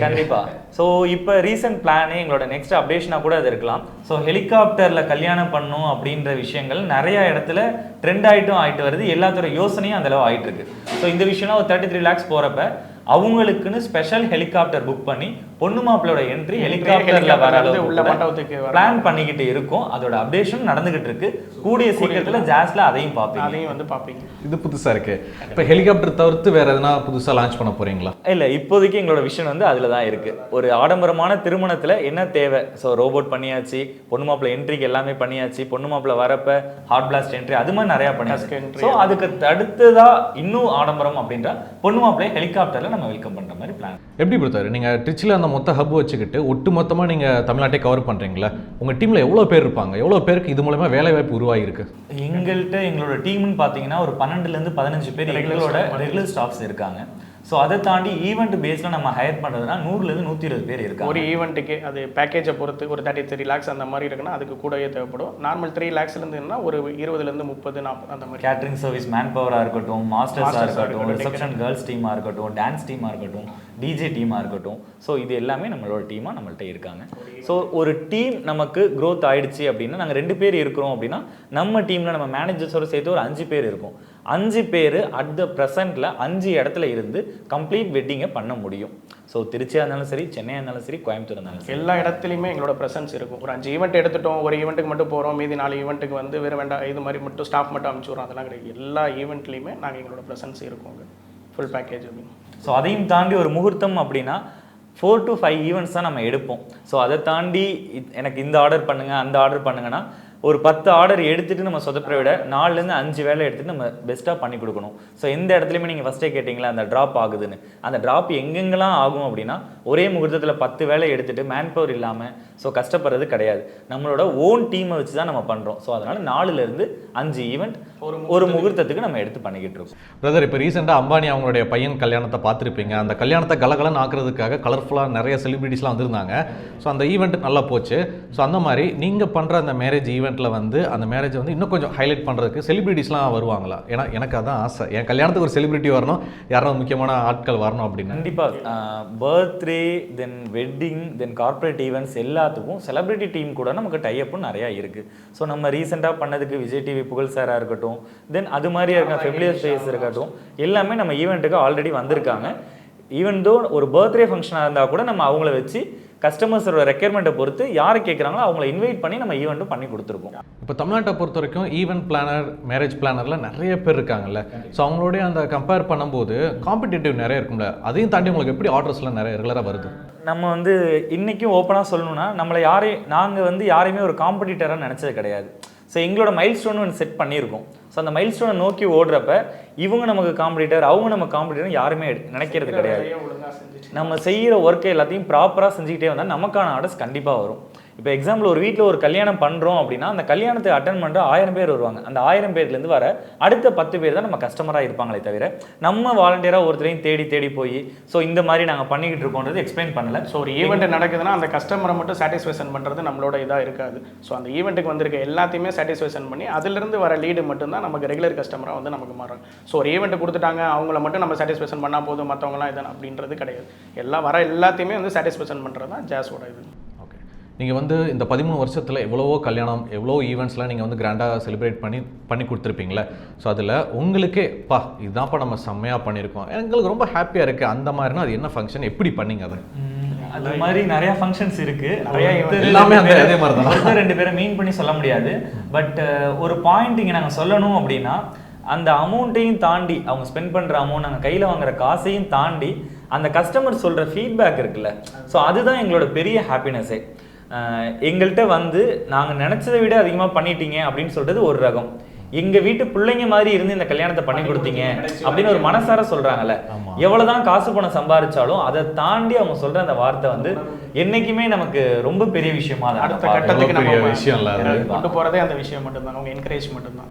கண்டிப்பா. ஸோ இப்போ ரீசெண்ட் பிளானே எங்களோட நெக்ஸ்ட் அப்டேஷனாக கூட அது இருக்கலாம். ஸோ ஹெலிகாப்டர்ல கல்யாணம் பண்ணும் அப்படின்ற விஷயங்கள் நிறைய இடத்துல ட்ரெண்ட் ஆயிட்டும் ஆயிட்டு வருது. எல்லாத்தோட யோசனையும் அந்த அளவு ஆயிட்டு இருக்கு. ஸோ இந்த விஷயம்லாம் ஒரு தேர்ட்டி த்ரீ லேக்ஸ் போறப்ப அவங்களுக்குன்னு ஸ்பெஷல் ஹெலிகாப்டர் புக் பண்ணி பொண்ணு மாப்பிளோட என்ட்ரி ஹெலிகாப்டர்ல வர அளவுக்கு பிளான் பண்ணிக்கிட்டு இருக்கோம். அதோட அப்டேஷன் நடந்துகிட்டு இருக்கு. கூடிய சீக்கிரத்துல ஜாஸ்ல அதையும் பார்ப்பீங்க. அதையும் வந்து பார்ப்பீங்க. இது புதுசா இருக்கு. இப்போ ஹெலிகாப்டர் தவிர்த்து வேற எதனா புதுசா லான்ச் பண்ண போறீங்களா? இல்ல இப்போதைக்கு எங்களோட விஷன் வந்து அதுல தான் இருக்கு. ஒரு ஆடம்பரமான திருமணத்துல என்ன தேவை? ஸோ ரோபோட் பண்ணியாச்சு பொண்ணு மாப்பிள்ளை என்ட்ரிக்கு எல்லாமே பண்ணியாச்சு பொண்ணு மாப்பிள்ளை வரப்ப ஹாட் பிளாஸ்ட் என்ட்ரி அது மாதிரி நிறைய பண்ணியாச்சு. ஸோ அதுக்கு தடுத்ததா இன்னும் ஆடம்பரம் அப்படின்ற பொண்ணு மாப்பிள்ளையை ஹெலிகாப்டர்ல நம்ம வெல்கம் பண்ற மாதிரி பிளான் எப்படி பொறுத்தாரு நீங்க ட்ரிச்சில் அந்த மொத்த ஹப் வச்சுக்கிட்டு ஒட்டு மொத்தமா நீங்க தமிழ்நாட்டை கவர் பண்றீங்களா? உங்க டீம்ல எவ்வளவு பேர் இருப்பாங்க? எவ்வளவு பேருக்கு இது மூலமா வேலை வாய்ப்பு உருவாகி இருக்கு எங்கள்கிட்ட எங்களோட டீம்னு பார்த்தீங்கன்னா ஒரு பன்னெண்டுல இருந்து பதினஞ்சு பேர் எங்களோட ரெகுலர் ஸ்டாஃப்ஸ் இருக்காங்க. ஸோ அதை தாண்டி ஈவெண்ட் பேஸில் நம்ம ஹையர் பண்ணுறதுனா நூறுலேருந்து நூற்றி இருபது பேர் இருக்காங்க. ஒரு ஈவெண்ட்டுக்கு அது பேக்கேஜை பொறுத்து ஒரு தேர்ட்டி த்ரீ லேக்ஸ் அந்த மாதிரி இருக்குன்னா அதுக்கு கூடவே தேவைப்படும். நார்மல் த்ரீ லேக்ஸ்லேருந்துன்னா ஒரு இருபதுலேருந்து முப்பது நாற்பது அந்த மாதிரி. கேட்டரிங் சர்வீஸ் மேன் பவராக இருக்கட்டும் மாஸ்டர்ஸாக இருக்கட்டும் ரிசப்ஷன் கேர்ள்ஸ் டீமாக இருக்கட்டும் டான்ஸ் டீமாக இருக்கட்டும் டிஜே டீமாக இருக்கட்டும். ஸோ இது எல்லாமே நம்மளோட டீமாக நம்மள்ட்ட இருக்காங்க. ஸோ ஒரு டீம் நமக்கு growth ஆயிடுச்சு அப்படின்னா நாங்கள் ரெண்டு பேர் இருக்கிறோம் அப்படின்னா நம்ம டீமில் நம்ம மேனேஜர்ஸோட சேர்த்து ஒரு அஞ்சு பேர் இருக்கும். அஞ்சு பேர் அட் த ப்ரெசண்ட்டில் அஞ்சு இடத்துல இருந்து கம்ப்ளீட் வெட்டிங்கை பண்ண முடியும். ஸோ திருச்சியாக இருந்தாலும் சரி சென்னையாக இருந்தாலும் சரி கோயம்புத்தூர் இருந்தாலும் சரி. எல்லா இடத்துலையுமே எங்களோட ப்ரெசன்ஸ் இருக்கும். ஒரு அஞ்சு ஈவெண்ட் எடுத்துட்டோம் ஒரு ஈவெண்ட்டுக்கு மட்டும் போகிறோம் மீதி நாலு ஈவெண்ட்டுக்கு வந்து வேறு வேண்டாம் இது மாதிரி மட்டும் ஸ்டாஃப் மட்டும் அனுப்பிச்சி விட்றோம் அதெல்லாம் கிடையாது. எல்லா ஈவெண்ட்லையுமே நாங்கள் எங்களோட ப்ரெசன்ஸ் இருக்கோங்க ஃபுல் பேக்கேஜ் அப்படின்னு ஸோ அதையும் தாண்டி ஒரு முகூர்த்தம் அப்படின்னா ஃபோர் டு ஃபைவ் ஈவெண்ட்ஸ் தான் நம்ம எடுப்போம். ஸோ அதை தாண்டி எனக்கு இந்த ஆர்டர் பண்ணுங்க அந்த ஆர்டர் பண்ணுங்கன்னா ஒரு பத்து ஆர்டர் எடுத்துட்டு நம்ம சொதப்புற விட நாலுலேருந்து அஞ்சு வேலை எடுத்துகிட்டு நம்ம பெஸ்ட்டாக பண்ணி கொடுக்கணும். ஸோ எந்த இடத்துலையுமே நீங்கள் ஃபஸ்ட்டே கேட்டிங்களா அந்த ட்ராப் ஆகுதுன்னு. அந்த ட்ராப் எங்கெங்கெல்லாம் ஆகும் அப்படின்னா ஒரே முகூர்த்தத்தில் பத்து வேலை எடுத்துகிட்டு மேன் பவர் இல்லாமல் ஸோ கஷ்டப்படுறது கிடையாது. நம்மளோட ஓன் டீமை வச்சு தான் நம்ம பண்ணுறோம் ஸோ அதனால் நாலுலேருந்து அஞ்சு ஈவெண்ட் ஒரு முகூர்த்தத்துக்கு. நம்ம எடுத்து பண்ணிக்கிட்டு இருக்கோம். பிரதர் இப்போ ரீசெண்டாக அம்பானி அவங்களுடைய பையன் கல்யாணத்தை பார்த்துருப்பீங்க. அந்த கல்யாணத்தை கலகலன்னு ஆக்குறதுக்காக கலர்ஃபுல்லாக நிறைய செலிபிரிட்டிஸ்லாம் வந்திருந்தாங்க. ஸோ அந்த ஈவெண்ட் நல்லா போச்சு. ஸோ அந்த மாதிரி நீங்கள் பண்ணுற அந்த மேரேஜ் ஈவெண்ட்டில் வந்து அந்த மேரேஜை வந்து இன்னும் கொஞ்சம் ஹைலைட் பண்ணுறதுக்கு செலிபிரிட்டிஸ்லாம் வருவாங்களா? ஏன்னா எனக்கு அதான் ஆசை. என் கல்யாணத்துக்கு ஒரு செலிபிரிட்டி வரணும். யாராவது முக்கியமான ஆட்கள் வரணும் அப்படின்னு. கண்டிப்பாக birthday then wedding then corporate events எல்லாத்துக்கும் செலிபிரிட்டி டீம் கூட நமக்கு டைஅப்பும் நிறையா இருக்குது ஸோ நம்ம ரீசெண்டாக பண்ணதுக்கு விஜய் டிவி புகழ் சாராக இருக்கட்டும் தென் அது மாதிரி இருக்க ஃபெமிலியர் ஸ்பேஸ் இருக்கட்டும் எல்லாமே நம்ம ஈவெண்ட்டுக்கு ஆல்ரெடி வந்திருக்காங்க. ஈவன் தோ ஒரு பர்த்டே ஃபங்க்ஷனாக இருந்தால் கூட நம்ம அவங்கள வச்சு கஸ்டமர்ஸோட ரெக்யர்மெண்ட்டை பொறுத்து யார் கேட்குறாங்களோ அவங்கள இன்வைட் பண்ணி நம்ம ஈவெண்ட்டும் பண்ணி கொடுத்துருக்கோம் இப்போ தமிழ்நாட்டை பொறுத்த வரைக்கும் ஈவென்ட் பிளானர் மேரேஜ் பிளானர்லாம் நிறைய பேர் இருக்காங்கல்ல. ஸோ அவங்களுடைய அந்த கம்பேர் பண்ணும்போது காம்படிட்டிவ் நிறைய இருக்கும்ல. அதையும் தாண்டி உங்களுக்கு எப்படி ஆர்டர்ஸ்லாம் நிறைய ரெகுலராக வருது? நம்ம வந்து இன்றைக்கும் ஓப்பனாக சொல்லணும்னா நம்மளை யாரையும் நாங்கள் வந்து யாரையுமே ஒரு காம்படிட்டராக நினச்சது கிடையாது. ஸோ எங்களோட மைல் ஸ்டோன் ஒன்று செட் பண்ணியிருக்கோம். ஸோ அந்த மைல் ஸ்டோனை நோக்கி ஓடுறப்ப இவங்க நமக்கு காம்படிட்டர் அவங்க நம்ம காம்படிட்டர் யாருமே நினைக்கிறது கிடையாது. நம்ம செய்கிற ஒர்க்கை எல்லாத்தையும் ப்ராப்பராக செஞ்சுக்கிட்டே வந்தால் நமக்கான ஆர்டர்ஸ் கண்டிப்பாக வரும். இப்போ எக்ஸாம்பிள் ஒரு வீட்டில் ஒரு கல்யாணம் பண்ணுறோம் அப்படின்னா அந்த கல்யாணத்தை அட்டன் பண்ணுற ஆயிரம் பேர் வருவாங்க. அந்த ஆயிரம் பேர்லேருந்து வர அடுத்த பத்து பேர் தான் நம்ம கஸ்டமராக இருப்பாங்களே தவிர நம்ம வாலண்டியராக ஒருத்தரையும் தேடி தேடி போய் ஸோ இந்த மாதிரி நாங்கள் பண்ணிக்கிட்டு இருக்கோன்றது எக்ஸ்பிளைன் பண்ணல. ஸோ ஒரு ஈவெண்ட் நடக்குதுன்னா அந்த கஸ்டமரை மட்டும் சாட்டிஸ்ஃபேக்ஷன் பண்ணுறது நம்மளோட இதாக இருக்காது. ஸோ அந்த ஈவெண்ட்டுக்கு வந்திருக்க எல்லாத்தையுமே சாட்டிஸ்ஃபேக்ஷன் பண்ணி அதிலிருந்து வர லீடு மட்டும்தான் நமக்கு ரெகுலர் கஸ்டமராக வந்து நமக்கு மாறும். ஸோ ஒரு ஈவெண்ட் கொடுத்துட்டாங்க அவங்கள மட்டும் நம்ம சாட்டிஸ்ஃபேக்ஷன் பண்ணால் போதும் மற்றவங்களாம் இதான் அப்படின்றது கிடையாது. எல்லாம் வர எல்லாத்தையுமே வந்து சாட்டிஸ்ஃபேக்ஷன் பண்ணுறது தான் ஜாஸோட இது. நீங்கள் வந்து இந்த பதிமூணு வருஷத்தில் எவ்வளவோ கல்யாணம் எவ்வளோ ஈவெண்ட்ஸ்லாம் நீங்கள் வந்து கிராண்டாக செலிப்ரேட் பண்ணி பண்ணி கொடுத்துருப்பீங்களே. ஸோ அதில் உங்களுக்கே பா இதுதான்ப்பா நம்ம செம்மையாக பண்ணியிருக்கோம் எங்களுக்கு ரொம்ப ஹாப்பியாக இருக்குது அந்த மாதிரினா அது என்ன ஃபங்க்ஷன் எப்படி பண்ணீங்க அதை? அது மாதிரி நிறைய ஃபங்க்ஷன்ஸ் இருக்கு. எல்லாமே அதே மாதிரி தானா? ஒருத்தர் ரெண்டு பேரை மீன் பண்ணி சொல்ல முடியாது. பட் ஒரு பாயிண்ட் இங்கே நாங்கள் சொல்லணும் அப்படின்னா அந்த அமௌண்ட்டையும் தாண்டி அவங்க ஸ்பெண்ட் பண்ணுற அமௌண்ட் நாங்கள் கையில் வாங்குற காசையும் தாண்டி அந்த கஸ்டமர் சொல்கிற ஃபீட்பேக் இருக்குல்ல. ஸோ அதுதான் எங்களோட பெரிய ஹாப்பினஸ்ஸே எங்கள்கிட்ட வந்து நாங்கள் நினச்சதை விட அதிகமாக பண்ணிட்டீங்க அப்படின்னு சொல்றது ஒரு ரகம் எங்க வீட்டு பிள்ளைங்க மாதிரி இருந்து இந்த கல்யாணத்தை பண்ணி கொடுத்தீங்க அப்படின்னு ஒரு மனசார சொல்றாங்கல்ல. எவ்வளவுதான் காசு பணம் சம்பாதிச்சாலும் அதை தாண்டி அவங்க சொல்ற அந்த வார்த்தை வந்து என்னைக்குமே நமக்கு ரொம்ப பெரிய விஷயமா அடுத்த. கட்டத்துக்கு விஷயம். கொண்டு போகிறதே அந்த விஷயம் மட்டும்தான் அவங்க என்கரேஜ் மட்டும்தான்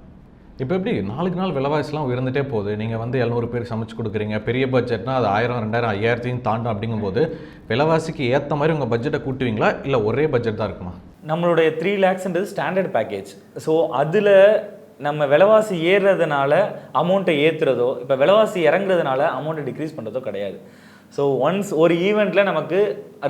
இப்போ எப்படி நாளுக்கு நாள் விலைவாசிலாம் உயர்ந்துட்டே போகுது. நீங்கள் வந்து எழுநூறு பேர் சமைச்சு கொடுக்குறீங்க. பெரிய பட்ஜெட்னா அது ஆயிரம் ரெண்டாயிரம் ஐயாயிரத்தையும் தாண்டும் அப்படிங்கும்போது விலைவாசிக்கு ஏற்ற மாதிரி உங்கள் பட்ஜெட்டை கூட்டுவீங்களா? இல்லை ஒரே பட்ஜெட் தான் இருக்குமா? நம்மளுடைய த்ரீ லேக்ஸ்ன்றது ஸ்டாண்டர்ட் பேக்கேஜ் ஸோ அதில் நம்ம விலைவாசி ஏறுறதுனால அமௌண்ட்டை ஏற்றுறதோ இப்போ விலைவாசி இறங்குறதுனால அமௌண்ட்டை டிக்ரீஸ் பண்ணுறதோ கிடையாது. ஸோ ஒன்ஸ் ஒரு ஈவெண்ட்டில் நமக்கு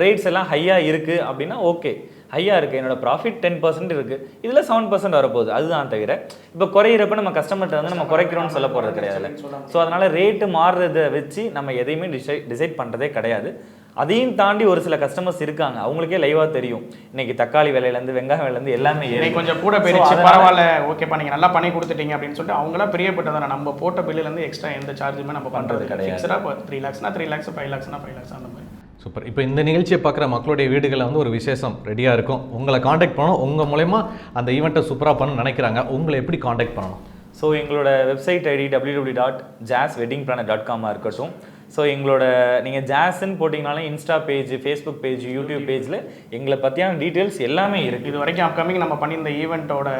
ரேட்ஸ் எல்லாம் ஹையாக இருக்குது அப்படின்னா ஓகே ஹையாக இருக்குது என்னோட ப்ராஃபிட் டென் பர்சன்ட் இருக்குது இதில் செவன் பர்சன்ட் வரப்போகுது. அதுதான் தவிர இப்போ குறையிறப்ப நம்ம கஸ்டமர்கிட்ட வந்து நம்ம குறைக்கிறோம்னு சொல்ல போகிறது கிடையாதுல்ல. ஸோ அதனால் ரேட்டு மாறுறதை வச்சு நம்ம எதையுமே டிசைட் டிசைட் பண்ணுறதே கிடையாது. அதையும் தாண்டி ஒரு சில கஸ்டமர்ஸ் இருக்காங்க. அவங்களுக்கே லைவாக தெரியும். இன்னைக்கு தக்காளி விலையிலேருந்து வெங்காயம் விலையிலேருந்து எல்லாமே ஏறி கொஞ்சம் கூட அதனால- பரவாயில்ல. ஓகேப்பா நீங்க நல்லா பண்ணி கொடுத்துட்டீங்க அப்படின்னு சொல்லிட்டு அவங்களா பிரியப்பட்டதானே நம்ம போட்ட பில்லுல இருந்து எக்ஸ்ட்ரா எந்த சார்ஜுமே நம்ம பண்றது கிடையாது. த்ரீ லேக்ஸ்னா த்ரீ லேக்ஸ் ஃபைவ் லேக்ஸ்னா ஃபைவ் லேக்ஸ் அந்த மாதிரி. சூப்பர். இப்போ இந்த நிகழ்ச்சியை பார்க்குற மக்களுடைய வீடுகளில் வந்து ஒரு விசேஷம் ரெடியாக இருக்கும். உங்களை காண்டாக்ட் பண்ணணும். உங்கள் மூலயமா அந்த ஈவெண்ட்டை சூப்பராக பண்ணணும்னு நினைக்கிறாங்க. உங்களை எப்படி காண்டாக்ட் பண்ணணும்? ஸோ எங்களோட website ID www.jazzweddingplanner.com dot Jazz wedding planner dot காமாக இருக்கட்டும். ஸோ எங்களோட நீங்கள் ஜாஸ்ன்னு போட்டிங்கனாலும் Insta page Facebook page YouTube பேஜில் எங்களை பற்றியான டீட்டெயில்ஸ் எல்லாமே இருக்குது இது வரைக்கும் அப்கமிங் நம்ம பண்ணியிருந்த ஈவெண்ட்டோட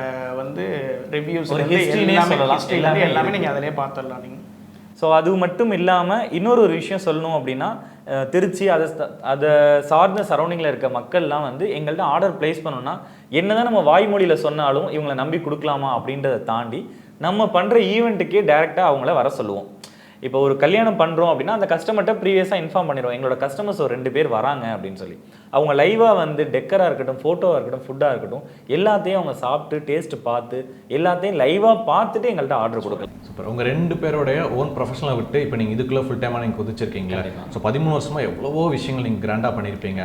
வந்து ரிவ்யூஸ் எல்லாமே சொல்லலாம். history-ல எல்லாமே இருந்து எல்லாமே இருக்கு. நீங்க அதிலே பார்த்துடலாம். நீங்க ஸோ அது மட்டும் இல்லாமல் இன்னொரு ஒரு விஷயம் சொல்லணும் அப்படின்னா திருச்சி அதை அதை சார்ந்த சரௌண்டிங்கில் இருக்க மக்கள்லாம் வந்து எங்கள்கிட்ட ஆர்டர் ப்ளேஸ் என்ன என்னதான் நம்ம வாய்மொழியில் சொன்னாலும் இவங்களை நம்பி கொடுக்கலாமா அப்படின்றத தாண்டி நம்ம பண்ணுற ஈவெண்ட்டுக்கே டேரெக்டாக அவங்கள வர சொல்லுவோம். இப்போ ஒரு கல்யாணம் பண்ணுறோம் அப்படின்னா அந்த கஸ்டமர்கிட்ட ப்ரீவியஸாக இன்ஃபார்ம் பண்ணிடுவோம். எங்களோட கஸ்டமர்ஸ் ஒரு ரெண்டு பேர் வராங்க அப்படின்னு சொல்லி. அவங்க லைவாக வந்து டெக்கராக இருக்கட்டும் ஃபோட்டோவாக இருக்கட்டும் ஃபுட்டாக இருக்கட்டும் எல்லாத்தையும் அவங்க சாப்பிட்டு டேஸ்ட் பார்த்து எல்லாத்தையும் லைவாக பார்த்துட்டு எங்கள்கிட்ட ஆர்டர் கொடுக்கலாம். சூப்பர் உங்கள் ரெண்டு பேருடைய ஓன் ப்ரொஃபஷனலை விட்டு இப்போ நீங்கள் இதுக்குள்ளே ஃபுல் டைமாக நீங்கள் குதிச்சிருக்கீங்களா? ஸோ பதிமூணு வருஷமாக எவ்வளவோ விஷயங்கள் நீங்கள் கிராண்டாக பண்ணியிருப்பீங்க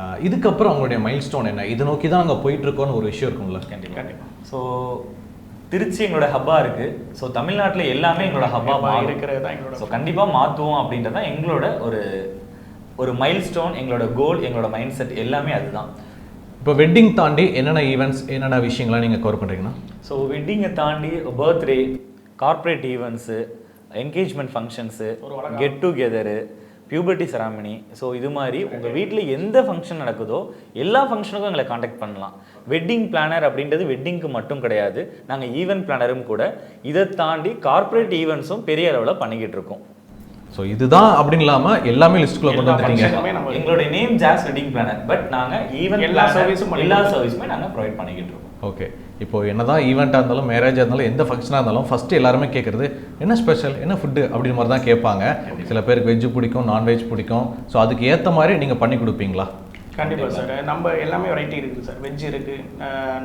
ஆஹ் இதுக்கப்புறம் உங்களுடைய மைல் ஸ்டோன் என்ன? இதை நோக்கி தான் அங்கே போயிட்டு இருக்கோன்னு ஒரு விஷயம் இருக்கும்ல? கண்டிப்பா. ஸோ திருச்சி எங்களோட ஹப்பா இருக்கு. ஸோ தமிழ்நாட்டில் எல்லாமே எங்களோட ஹப்பா மாறும். இருக்கிறது தான் எங்களோட ஸோ கண்டிப்பாக மாற்றுவோம் அப்படின்றது தான் எங்களோட ஒரு ஒரு மைல் ஸ்டோன் எங்களோட கோல் எங்களோட மைண்ட் செட் எல்லாமே அதுதான். இப்போ வெட்டிங் தாண்டி என்னென்ன ஈவெண்ட்ஸ் என்னென்ன விஷயங்கள்லாம் நீங்கள் கவர் பண்ணுறீங்கன்னா ஸோ வெட்டிங்கை தாண்டி birthday corporate events engagement functions get together puberty ceremony so இது மாதிரி உங்கள் வீட்டில் எந்த ஃபங்க்ஷன் நடக்குதோ எல்லா ஃபங்க்ஷனுக்கும் எங்களை காண்டாக்ட் பண்ணலாம். வெட்டிங் பிளானர் அப்படின்றது வெட்டிங்க்கு மட்டும் கிடையாது. நாங்கள் ஈவெண்ட் பிளானரும் கூட. இதை தாண்டி கார்ப்பரேட் ஈவெண்ட்ஸும் பெரிய அளவில் பண்ணிக்கிட்டு இருக்கோம். ஸோ இதுதான் அப்படின்னு இல்லாமல் எல்லாமே லிஸ்ட்டுக்குள்ளே கொண்டு வந்துட்டீங்க. எங்களுடைய name Jazz wedding planner but நாங்கள் ஈவெண்ட் எல்லா சர்வீஸும் எல்லா சர்வீஸுமே நாங்கள் ப்ரொவைட் பண்ணிக்கிட்டு இருக்கோம். ஓகே இப்போ என்னதான் ஈவெண்ட்டாக இருந்தாலும் மேரேஜாக இருந்தாலும் எந்த ஃபங்க்ஷனாக இருந்தாலும் ஃபஸ்ட்டு எல்லாருமே கேட்குறது என்ன ஸ்பெஷல் என்ன ஃபுட்டு அப்படின்ற மாதிரி தான் கேட்பாங்க. சில பேருக்கு வெஜ்ஜு பிடிக்கும் நான்வெஜ் பிடிக்கும். ஸோ அதுக்கு ஏற்ற மாதிரி நீங்கள் பண்ணி கொடுப்பீங்களா? கண்டிப்பா சார். நம்ம எல்லாமே வெரைட்டி இருக்குது சார். வெஜ் இருக்கு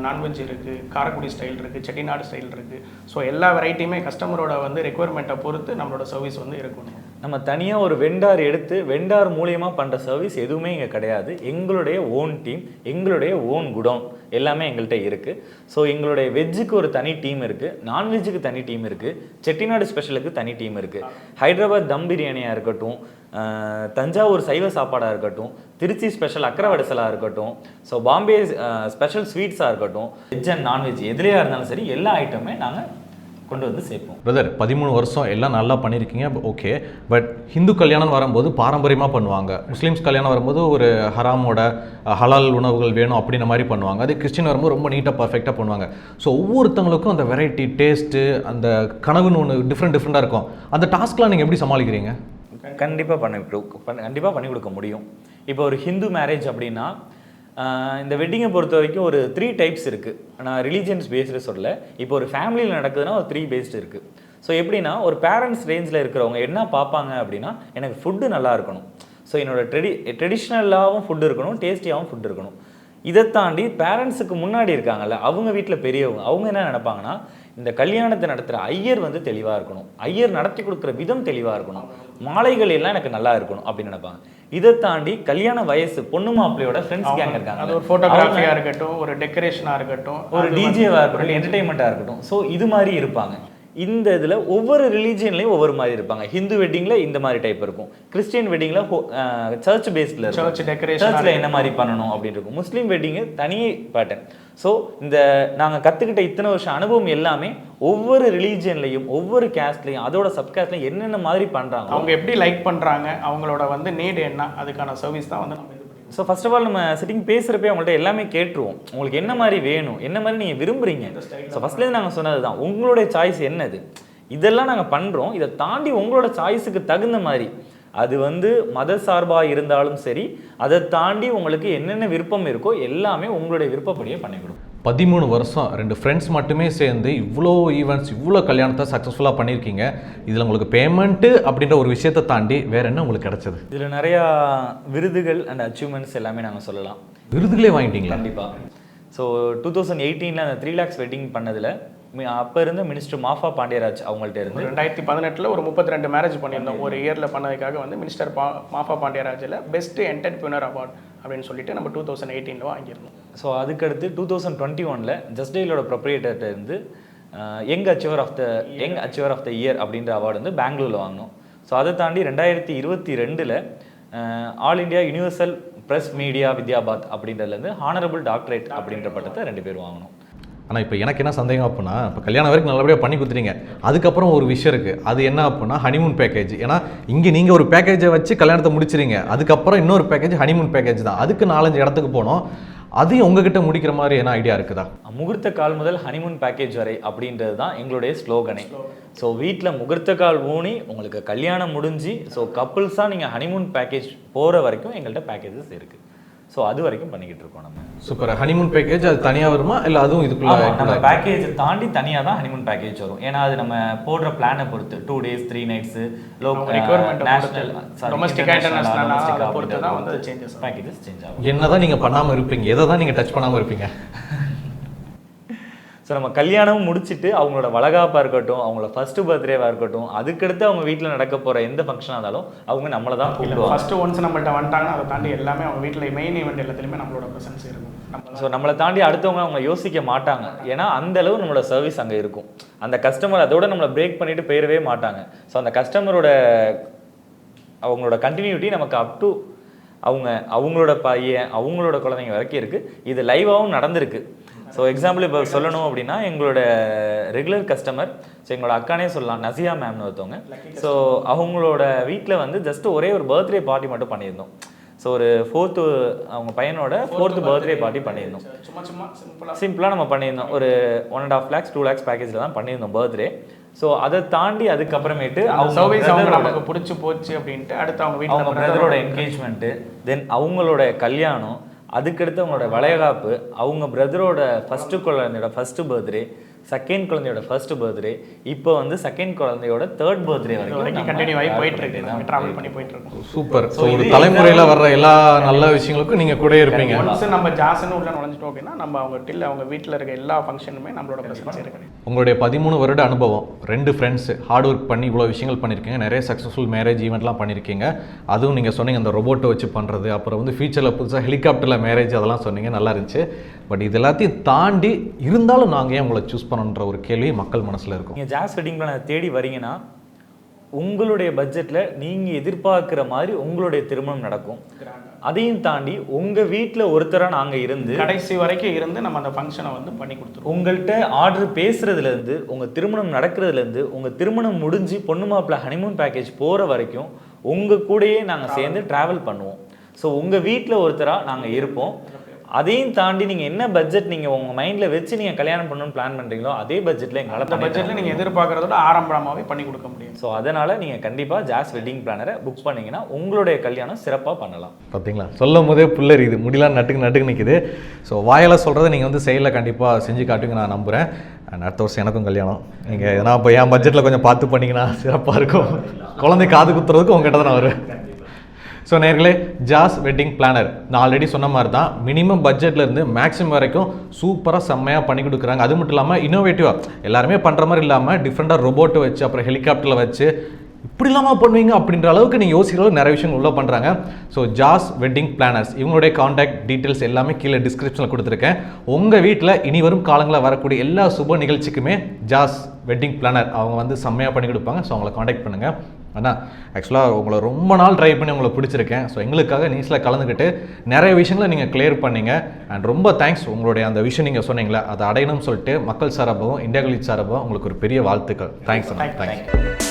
நான்வெஜ் இருக்கு காரக்குடி ஸ்டைல் இருக்கு செட்டிநாடு ஸ்டைல் இருக்கு. ஸோ எல்லா வெரைட்டியுமே கஸ்டமரோட வந்து ரெக்குவயர்மெண்ட்டை பொறுத்து நம்மளோட சர்வீஸ் வந்து இருக்கணும். நம்ம தனியாக ஒரு வெண்டார் எடுத்து வெண்டார் மூலியமாக பண்ணுற சர்வீஸ் எதுவுமே இங்கே கிடையாது. எங்களுடைய ஓன் டீம் எங்களுடைய ஓன் குடோன் எல்லாமே எங்கள்கிட்ட இருக்குது ஸோ எங்களுடைய வெஜ்ஜுக்கு ஒரு தனி டீம் இருக்குது நான்வெஜ்ஜுக்கு தனி டீம் இருக்குது செட்டிநாடு ஸ்பெஷலுக்கு தனி டீம் இருக்குது ஹைதராபாத் தம் பிரியாணியாக இருக்கட்டும் தஞ்சாவூர் சைவ சாப்பாடாக இருக்கட்டும் திருச்சி ஸ்பெஷல் அக்கரவடசலாக இருக்கட்டும் ஸோ பாம்பே ஸ்பெஷல் ஸ்வீட்ஸாக இருக்கட்டும் வெஜ் அண்ட் நான்வெஜ் எதுலேயா இருந்தாலும் சரி எல்லா ஐட்டமே நாங்கள் கொண்டு வந்து சேர்ப்போம். பிரதர் பதிமூணு வருஷம் எல்லாம் நல்லா பண்ணியிருக்கீங்க ஓகே பட் ஹிந்து கல்யாணம் வரும்போது பாரம்பரியமாக பண்ணுவாங்க. முஸ்லீம்ஸ் கல்யாணம் வரும்போது ஒரு ஹராமோட ஹலால் உணவுகள் வேணும் அப்படின்ற மாதிரி பண்ணுவாங்க. அதே கிறிஸ்டின் வரும்போது ரொம்ப நீட்டாக பர்ஃபெக்டாக பண்ணுவாங்க. ஸோ ஒவ்வொருத்தங்களுக்கும் அந்த வெரைட்டி டேஸ்ட்டு அந்த கனவுன்னு ஒன்று டிஃப்ரெண்ட் டிஃப்ரெண்ட்டாக இருக்கும். அந்த டாஸ்க்லாம் நீங்கள் எப்படி சமாளிக்கிறீங்க? கண்டிப்பாக பண்ணி கண்டிப்பாக பண்ணி கொடுக்க முடியும். இப்போ ஒரு ஹிந்து மேரேஜ் அப்படின்னா இந்த வெட்டிங்கை பொறுத்த வரைக்கும் ஒரு த்ரீ டைப்ஸ் இருக்குது நான் ரிலீஜியன்ஸ் பேஸ்டு சொல்ல இப்போ ஒரு ஃபேமிலியில் நடக்குதுன்னா ஒரு த்ரீ பேஸ்டு இருக்குது ஸோ எப்படின்னா ஒரு பேரண்ட்ஸ் ரேஞ்சில் இருக்கிறவங்க என்ன பார்ப்பாங்க அப்படின்னா எனக்கு ஃபுட்டு நல்லா இருக்கணும். ஸோ என்னோடய ட்ரெடி ட்ரெடிஷ்னலாகவும் ஃபுட் இருக்கணும் டேஸ்டியாகவும் ஃபுட் இருக்கணும். இதை தாண்டி பேரண்ட்ஸுக்கு முன்னாடி இருக்காங்கல்ல அவங்க வீட்டில் பெரியவங்க அவங்க என்ன நினைப்பாங்கன்னா இந்த கல்யாணத்தை நடத்துகிற ஐயர் வந்து தெளிவாக இருக்கணும். ஐயர் நடத்தி கொடுக்குற விதம் தெளிவாக இருக்கணும். மாலைகள் எல்லாம் எனக்கு நல்லா இருக்கணும் அப்படின்னு நினைப்பாங்க. இதை தாண்டி கல்யாண வயசு பொண்ணு மாப்பிள்ளையோட ஃப்ரெண்ட்ஸ் கேங் இருக்காங்க. அது ஒரு ஃபோட்டோகிராஃபியாக இருக்கட்டும் ஒரு டெக்கரேஷனாக இருக்கட்டும் ஒரு டிஜேவாக இருக்கட்டும் என்டர்டைன்மெண்ட்டாக இருக்கட்டும். ஸோ இது மாதிரி இருப்பாங்க. இந்த இதில் ஒவ்வொரு ரிலீஜியன்லையும் ஒவ்வொரு மாதிரி இருப்பாங்க. ஹிந்து வெட்டிங்கில் இந்த மாதிரி டைப் இருக்கும். கிறிஸ்டியன் வெட்டிங்கில் சர்ச் பேஸ்டில் இருக்கும். Church decoration சர்ச்சில் என்ன மாதிரி பண்ணணும் அப்படின்னு இருக்கும். முஸ்லீம் வெட்டிங்கு தனி பேட்டர்ன் ஸோ இந்த நாங்கள் கற்றுக்கிட்ட இத்தனை வருஷம் அனுபவம் எல்லாமே ஒவ்வொரு ரிலீஜியன்லையும் ஒவ்வொரு கேஸ்ட்லையும் அதோட சப்காஸ்ட்லையும் என்னென்ன மாதிரி பண்ணுறாங்க அவங்க எப்படி லைக் பண்றாங்க அவங்களோட வந்து நீடு என்ன அதுக்கான சர்வீஸ் தான் வந்து நம்ம. ஸோ ஃபர்ஸ்ட் ஆஃப் ஆல் நம்ம சிட்டிங் பேசுகிறப்பே அவங்கள்ட்ட எல்லாமே கேட்டுருவோம். உங்களுக்கு என்ன மாதிரி வேணும் என்ன மாதிரி நீங்கள் விரும்புறீங்க? ஸோ ஃபர்ஸ்ட்லேருந்து நாங்கள் சொன்னது தான் உங்களுடைய சாய்ஸ் என்னது? இதெல்லாம் நாங்கள் பண்ணுறோம் இதை தாண்டி உங்களோட சாய்ஸுக்கு தகுந்த மாதிரி அது வந்து மத சார்பாக இருந்தாலும் சரி அதை தாண்டி உங்களுக்கு என்னென்ன விருப்பம் இருக்கோ எல்லாமே உங்களுடைய விருப்பப்படியே பண்ணி கொடுக்கும் பதிமூணு வருஷம் ரெண்டு ஃப்ரெண்ட்ஸ் மட்டுமே சேர்ந்து இவ்வளோ ஈவெண்ட்ஸ் இவ்வளோ கல்யாணத்தை சக்ஸஸ்ஃபுல்லாக பண்ணியிருக்கீங்க. இதில் உங்களுக்கு பேமெண்ட்டு அப்படின்ற ஒரு விஷயத்தை தாண்டி வேற என்ன உங்களுக்கு கிடைச்சது? இதில் நிறையா விருதுகள் அண்ட் அச்சீவ்மெண்ட்ஸ் எல்லாமே நாங்கள் சொல்லலாம். விருதுகளே வாங்கிட்டீங்களா? கண்டிப்பாக ஸோ டூ தௌசண்ட் எயிட்டீனில் அந்த த்ரீ லேக்ஸ் வெட்டிங் பண்ணதில் அப்போ இருந்த மினிஸ்டர் மாஃபா பாண்டியராஜ் அவங்கள்ட்ட இருந்து ரெண்டாயிரத்தி பதினெட்டில் ஒரு முப்பத்தி ரெண்டு மேரேஜ் பண்ணியிருந்தோம். ஒரு இயரில் பண்ணதுக்காக வந்து மினிஸ்டர் பா மாஃபா பாண்டியராஜில் பெஸ்ட் என்டர்பிரினர் அவார்ட் அப்படின்னு சொல்லிட்டு நம்ம டூ தௌசண்ட் எயிட்டீனில் வாங்கியிருந்தோம். ஸோ அதுக்கடுத்து டூ தௌசண்ட் டுவெண்ட்டி ஒனில் ஜஸ்ட் டெயிலோட ப்ரொப்ரேட்டர்கிட்ட இருந்து young achiever of the young achiever of the year அப்படின்ற அவார்டு வந்து பெங்களூரில் வாங்கினோம். ஸோ அதை தாண்டி ரெண்டாயிரத்தி இருபத்தி ரெண்டில் all India universal press media வித்யாபாத் அப்படின்றதுலேருந்து ஹானரபிள் டாக்டரேட் அப்படின்ற பட்டத்தை ரெண்டு பேர் வாங்கினோம். ஆனால் இப்போ எனக்கு என்ன சந்தேகம் அப்படின்னா இப்போ கல்யாணம் வரைக்கும் நல்லபடியாக பண்ணி கொடுத்துட்டீங்க. அதுக்கப்புறம் ஒரு விஷயம் இருக்குது அது என்ன அப்படின்னா ஹனிமூன் பேக்கேஜ் ஏன்னா இங்கே நீங்கள் ஒரு பேக்கேஜை வச்சு கல்யாணத்தை முடிச்சிருங்க. அதுக்கப்புறம் இன்னொரு பேக்கேஜ் ஹனிமூன் பேக்கேஜ் தான். அதுக்கு நாலஞ்சு இடத்துக்கு போனோம். அதையும் உங்ககிட்ட முடிக்கிற மாதிரி என்ன ஐடியா இருக்குதா? முகூர்த்த கால் முதல் ஹனிமூன் பேக்கேஜ் வரை அப்படின்றது தான் எங்களுடைய ஸ்லோகனே ஸோ வீட்டில் முகூர்த்த கால் ஊனி உங்களுக்கு கல்யாணம் முடிஞ்சு ஸோ கப்புள்ஸாக நீங்கள் ஹனிமூன் பேக்கேஜ் போகிற வரைக்கும் எங்கள்கிட்ட பேக்கேஜஸ் இருக்குது ஸோ அது வரைக்கும் பண்ணிக்கிட்டு இருக்கோம் நம்ம. சூப்பர் ஹனிமூன் பேக்கேஜ் அது தனியாக வருமா? இல்லை அதுவும் ஆமா, நம்ம இதுக்குள்ள பேக்கேஜ் தாண்டி தனியாக தான் ஹனிமூன் பேக்கேஜ் வரும். ஏன்னா அது நம்ம போடுற பிளானை பொறுத்து. Two days three nights requirement அ பொறுத்து. தான் வந்து ஆகும். பேக்கேஜஸ் சேஞ்ச் ஆகும். என்னதான் நீங்கள் பண்ணாமல் இருப்பீங்க. எதை தான் நீங்கள் டச் பண்ணாமல் இருப்பீங்க? ஸோ நம்ம கல்யாணம் முடிச்சுட்டு அவங்களோட வளகாப்பாக இருக்கட்டும் அவங்களோட ஃபர்ஸ்ட் பர்த்டேவாக இருக்கட்டும் அதுக்கடுத்து அவங்க வீட்டில் நடக்க போகிற எந்த ஃபங்க்ஷனாக இருந்தாலும் அவங்க நம்மளை தான் கூப்பிடுவாங்க. ஃபர்ஸ்ட் ஒன்ஸ் நம்மள்ட்ட வந்துட்டாங்கன்னா அதை தாண்டி எல்லாமே அவங்க வீட்டில் மெயின் ஈவெண்ட் எல்லாத்துலேயுமே நம்மளோட ப்ரெசன்ஸ் இருக்கும். ஸோ நம்மளை தாண்டி அடுத்தவங்க அவங்க யோசிக்க மாட்டாங்க. ஏன்னா அந்த அளவு நம்மளோட சர்வீஸ் அங்கே இருக்கும். அந்த கஸ்டமர் அதோட நம்மளை பிரேக் பண்ணிட்டு போயிடவே மாட்டாங்க. ஸோ அந்த கஸ்டமரோட அவங்களோட கண்டினியூட்டி நமக்கு அப் டு அவங்க அவங்களோட பையன் அவங்களோட குழந்தைங்க வரைக்கும் இருக்குது இது லைவாகவும் நடந்திருக்கு. ஸோ எக்ஸாம்பிள் இப்போ சொல்லணும் அப்படின்னா எங்களோட ரெகுலர் கஸ்டமர் ஸோ எங்களோட அக்கானே சொல்லலாம் நசியா மேம்னு ஒருத்தவங்க. ஸோ அவங்களோட வீட்டில் வந்து ஜஸ்ட் ஒரே ஒரு பர்த்டே பார்ட்டி மட்டும் பண்ணியிருந்தோம். ஸோ ஒரு ஃபோர்த்து அவங்க பையனோட ஃபோர்த்து பர்த்டே பார்ட்டி பண்ணியிருந்தோம். சிம்பிளாக நம்ம பண்ணியிருந்தோம். ஒரு one and half lakhs two lakhs பேக்கேஜில் தான் பண்ணியிருந்தோம் பர்த்டே ஸோ அதை தாண்டி அதுக்கப்புறமேட்டு அவங்க சர்வீஸ் அவங்க நமக்கு பிடிச்சி போச்சு அப்படின்ட்டு அடுத்து அவங்க அவங்க வீட்டில் பிரதரோட என்கேஜ்மெண்ட்டு தென் அவங்களோட கல்யாணம் அதுக்கடுத்து அவங்களோட வளைகாப்பு அவங்க பிரதரோட ஃபஸ்ட்டு குழந்தையோட ஃபஸ்ட்டு பர்த்டே செகண்ட் குழந்தையோட ஃபர்ஸ்ட் பர்த்டே இப்போ வந்து செகண்ட் குழந்தையோட தேர்ட் பர்த்டே வரைக்கும் வரைக்கும் கண்டினியூ ஆகி போயிட்டு இருக்கு. ட்ராவல் பண்ணி போயிட்டு இருக்கோம். சூப்பர். ஸோ So, ஒரு தலைமுறையில வர்ற எல்லா நல்ல விஷயங்களுக்கும் நீங்க கூட இருப்பீங்க. ஒன்ஸ் நம்ம ஜாஸ்ன்னு உள்ள நுழைஞ்சிட்டோம் அப்படின்னா நம்ம அவங்க டில் அவங்க வீட்டில் இருக்க எல்லா ஃபங்க்ஷனுமே நம்மளோட ப்ரெசன்ஸ் இருக்கு. உங்களுடைய பதிமூணு வருட அனுபவம் ரெண்டு ஃப்ரெண்ட்ஸ் ஹார்ட் ஒர்க் பண்ணி இவ்வளோ விஷயங்கள் பண்ணியிருக்கீங்க நிறைய சக்ஸஸ்ஃபுல் மேரேஜ் ஈவெண்ட்லாம் பண்ணியிருக்கீங்க அதுவும் நீங்கள் சொன்னீங்க அந்த ரொபோட்டை வச்சு பண்ணுறது அப்புறம் வந்து ஃபியூச்சரில் புதுசாக ஹெலிகாப்டரில் மேரேஜ் அதெல்லாம் சொன்னீங்க நல்லா இருந்துச்சு. பட் இது எல்லாத்தையும் தாண்டி இருந்தாலும் நாங்கள் ஏன் உங்களை சூஸ் பண்ணணுன்ற ஒரு கேள்வி மக்கள் மனசில் இருக்கும். நீங்கள் ஜாஸ் வெட்டிங் பிளானை தேடி வரீங்கன்னா உங்களுடைய பட்ஜெட்டில் நீங்கள் எதிர்பார்க்குற மாதிரி உங்களுடைய திருமணம் நடக்கும். அதையும் தாண்டி உங்கள் வீட்டில் ஒருத்தராக நாங்கள் இருந்து கடைசி வரைக்கும் இருந்து நம்ம அந்த ஃபங்க்ஷனை வந்து பண்ணி கொடுத்துருவோம். உங்கள்கிட்ட ஆர்டர் பேசுறதுலேருந்து உங்கள் திருமணம் நடக்கிறதுலேருந்து உங்கள் திருமணம் முடிஞ்சு பொண்ணு மாப்பிள்ளை ஹனிமூன் பேக்கேஜ் போகிற வரைக்கும் உங்கள் கூடயே நாங்கள் சேர்ந்து ட்ராவல் பண்ணுவோம். ஸோ உங்கள் வீட்டில் ஒருத்தராக நாங்கள் இருப்போம். அதையும் தாண்டி நீங்கள் என்ன பட்ஜெட் நீங்கள் உங்கள் மைண்டில் வச்சு நீங்கள் கல்யாணம் பண்ணணும்னு பிளான் பண்ணுறீங்களோ அதே பட்ஜெட்டில் எங்களால் அந்த பட்ஜெட்டில் நீங்கள் எதிர்பார்க்கறதோட ஆரம்பமாகவே பண்ணி கொடுக்க முடியும். ஸோ அதனால் நீங்கள் கண்டிப்பாக ஜாஸ் வெட்டிங் பிளானரை புக் பண்ணீங்கன்னா உங்களுடைய கல்யாணம் சிறப்பாக பண்ணலாம். பார்த்தீங்களா சொல்லும் போதே புல்லரியுது முடியலாம் நட்டுக்கு நட்டுக்கு நிற்குது ஸோ வாயால் சொல்கிறத நீங்கள் வந்து செயலில் கண்டிப்பாக செஞ்சு காட்டுங்க நான் நம்புகிறேன் அடுத்த வருஷம் எனக்கும் கல்யாணம். நீங்கள் எதனா இப்போ என் பட்ஜெட்டில் கொஞ்சம் பார்த்து பண்ணிங்கன்னா சிறப்பாக இருக்கும். குழந்தை காது குத்துறதுக்கு உங்ககிட்ட தான் நான் வருவேன். ஸோ நேர்களே ஜாஸ் வெட்டிங் பிளானர் நான் ஆல்ரெடி சொன்ன மாதிரி தான் மினிமம் பட்ஜெட்லேருந்து மேக்ஸிமம் வரைக்கும் சூப்பராக செம்மையாக பண்ணி கொடுக்குறாங்க. அது மட்டும் இல்லாமல் இன்னோவேட்டிவாக எல்லாருமே பண்ணுற மாதிரி இல்லாமல் டிஃப்ரெண்ட்டாக ரொபோட்டை வச்சு அப்புறம் ஹெலிகாப்டரில் வச்சு இப்படிலாமா பண்ணுவீங்க அப்படின்ற அளவுக்கு நீங்கள் யோசிக்கிற நிறைய விஷயங்கள் உள்ள பண்ணுறாங்க ஸோ ஜாஸ் வெட்டிங் பிளானர்ஸ் இவங்களுடைய காண்டாக்ட் டீட்டெயில்ஸ் எல்லாமே கீழே டிஸ்கிரிப்ஷனில் கொடுத்துருக்கேன். உங்கள் வீட்டில் இனி வரும் காலங்களில் வரக்கூடிய எல்லா சுப நிகழ்ச்சிக்குமே ஜாஸ் வெட்டிங் பிளானர் அவங்க வந்து செம்மையாக பண்ணி கொடுப்பாங்க. ஸோ அவங்கள காண்டாக்ட் பண்ணுங்கள் அண்ணா ஆக்சுவலாக உங்களை ரொம்ப நாள் ட்ரை பண்ணி உங்களை பிடிச்சிருக்கேன். ஸோ எங்களுக்காக நீஸில் கலந்துக்கிட்டு நிறைய விஷயங்களை நீங்கள் கிளியர் பண்ணீங்க. அண்ட் ரொம்ப தேங்க்ஸ் உங்களுடைய அந்த விஷயம் நீங்கள் சொன்னீங்களே அதை அடையணும்னு சொல்லிட்டு மக்கள் சார்பாகவும் இந்தியா கலீஜ் சார்பாகவும் உங்களுக்கு ஒரு பெரிய வாழ்த்துக்கள். தேங்க்ஸ் அண்ணா தேங்க்ஸ்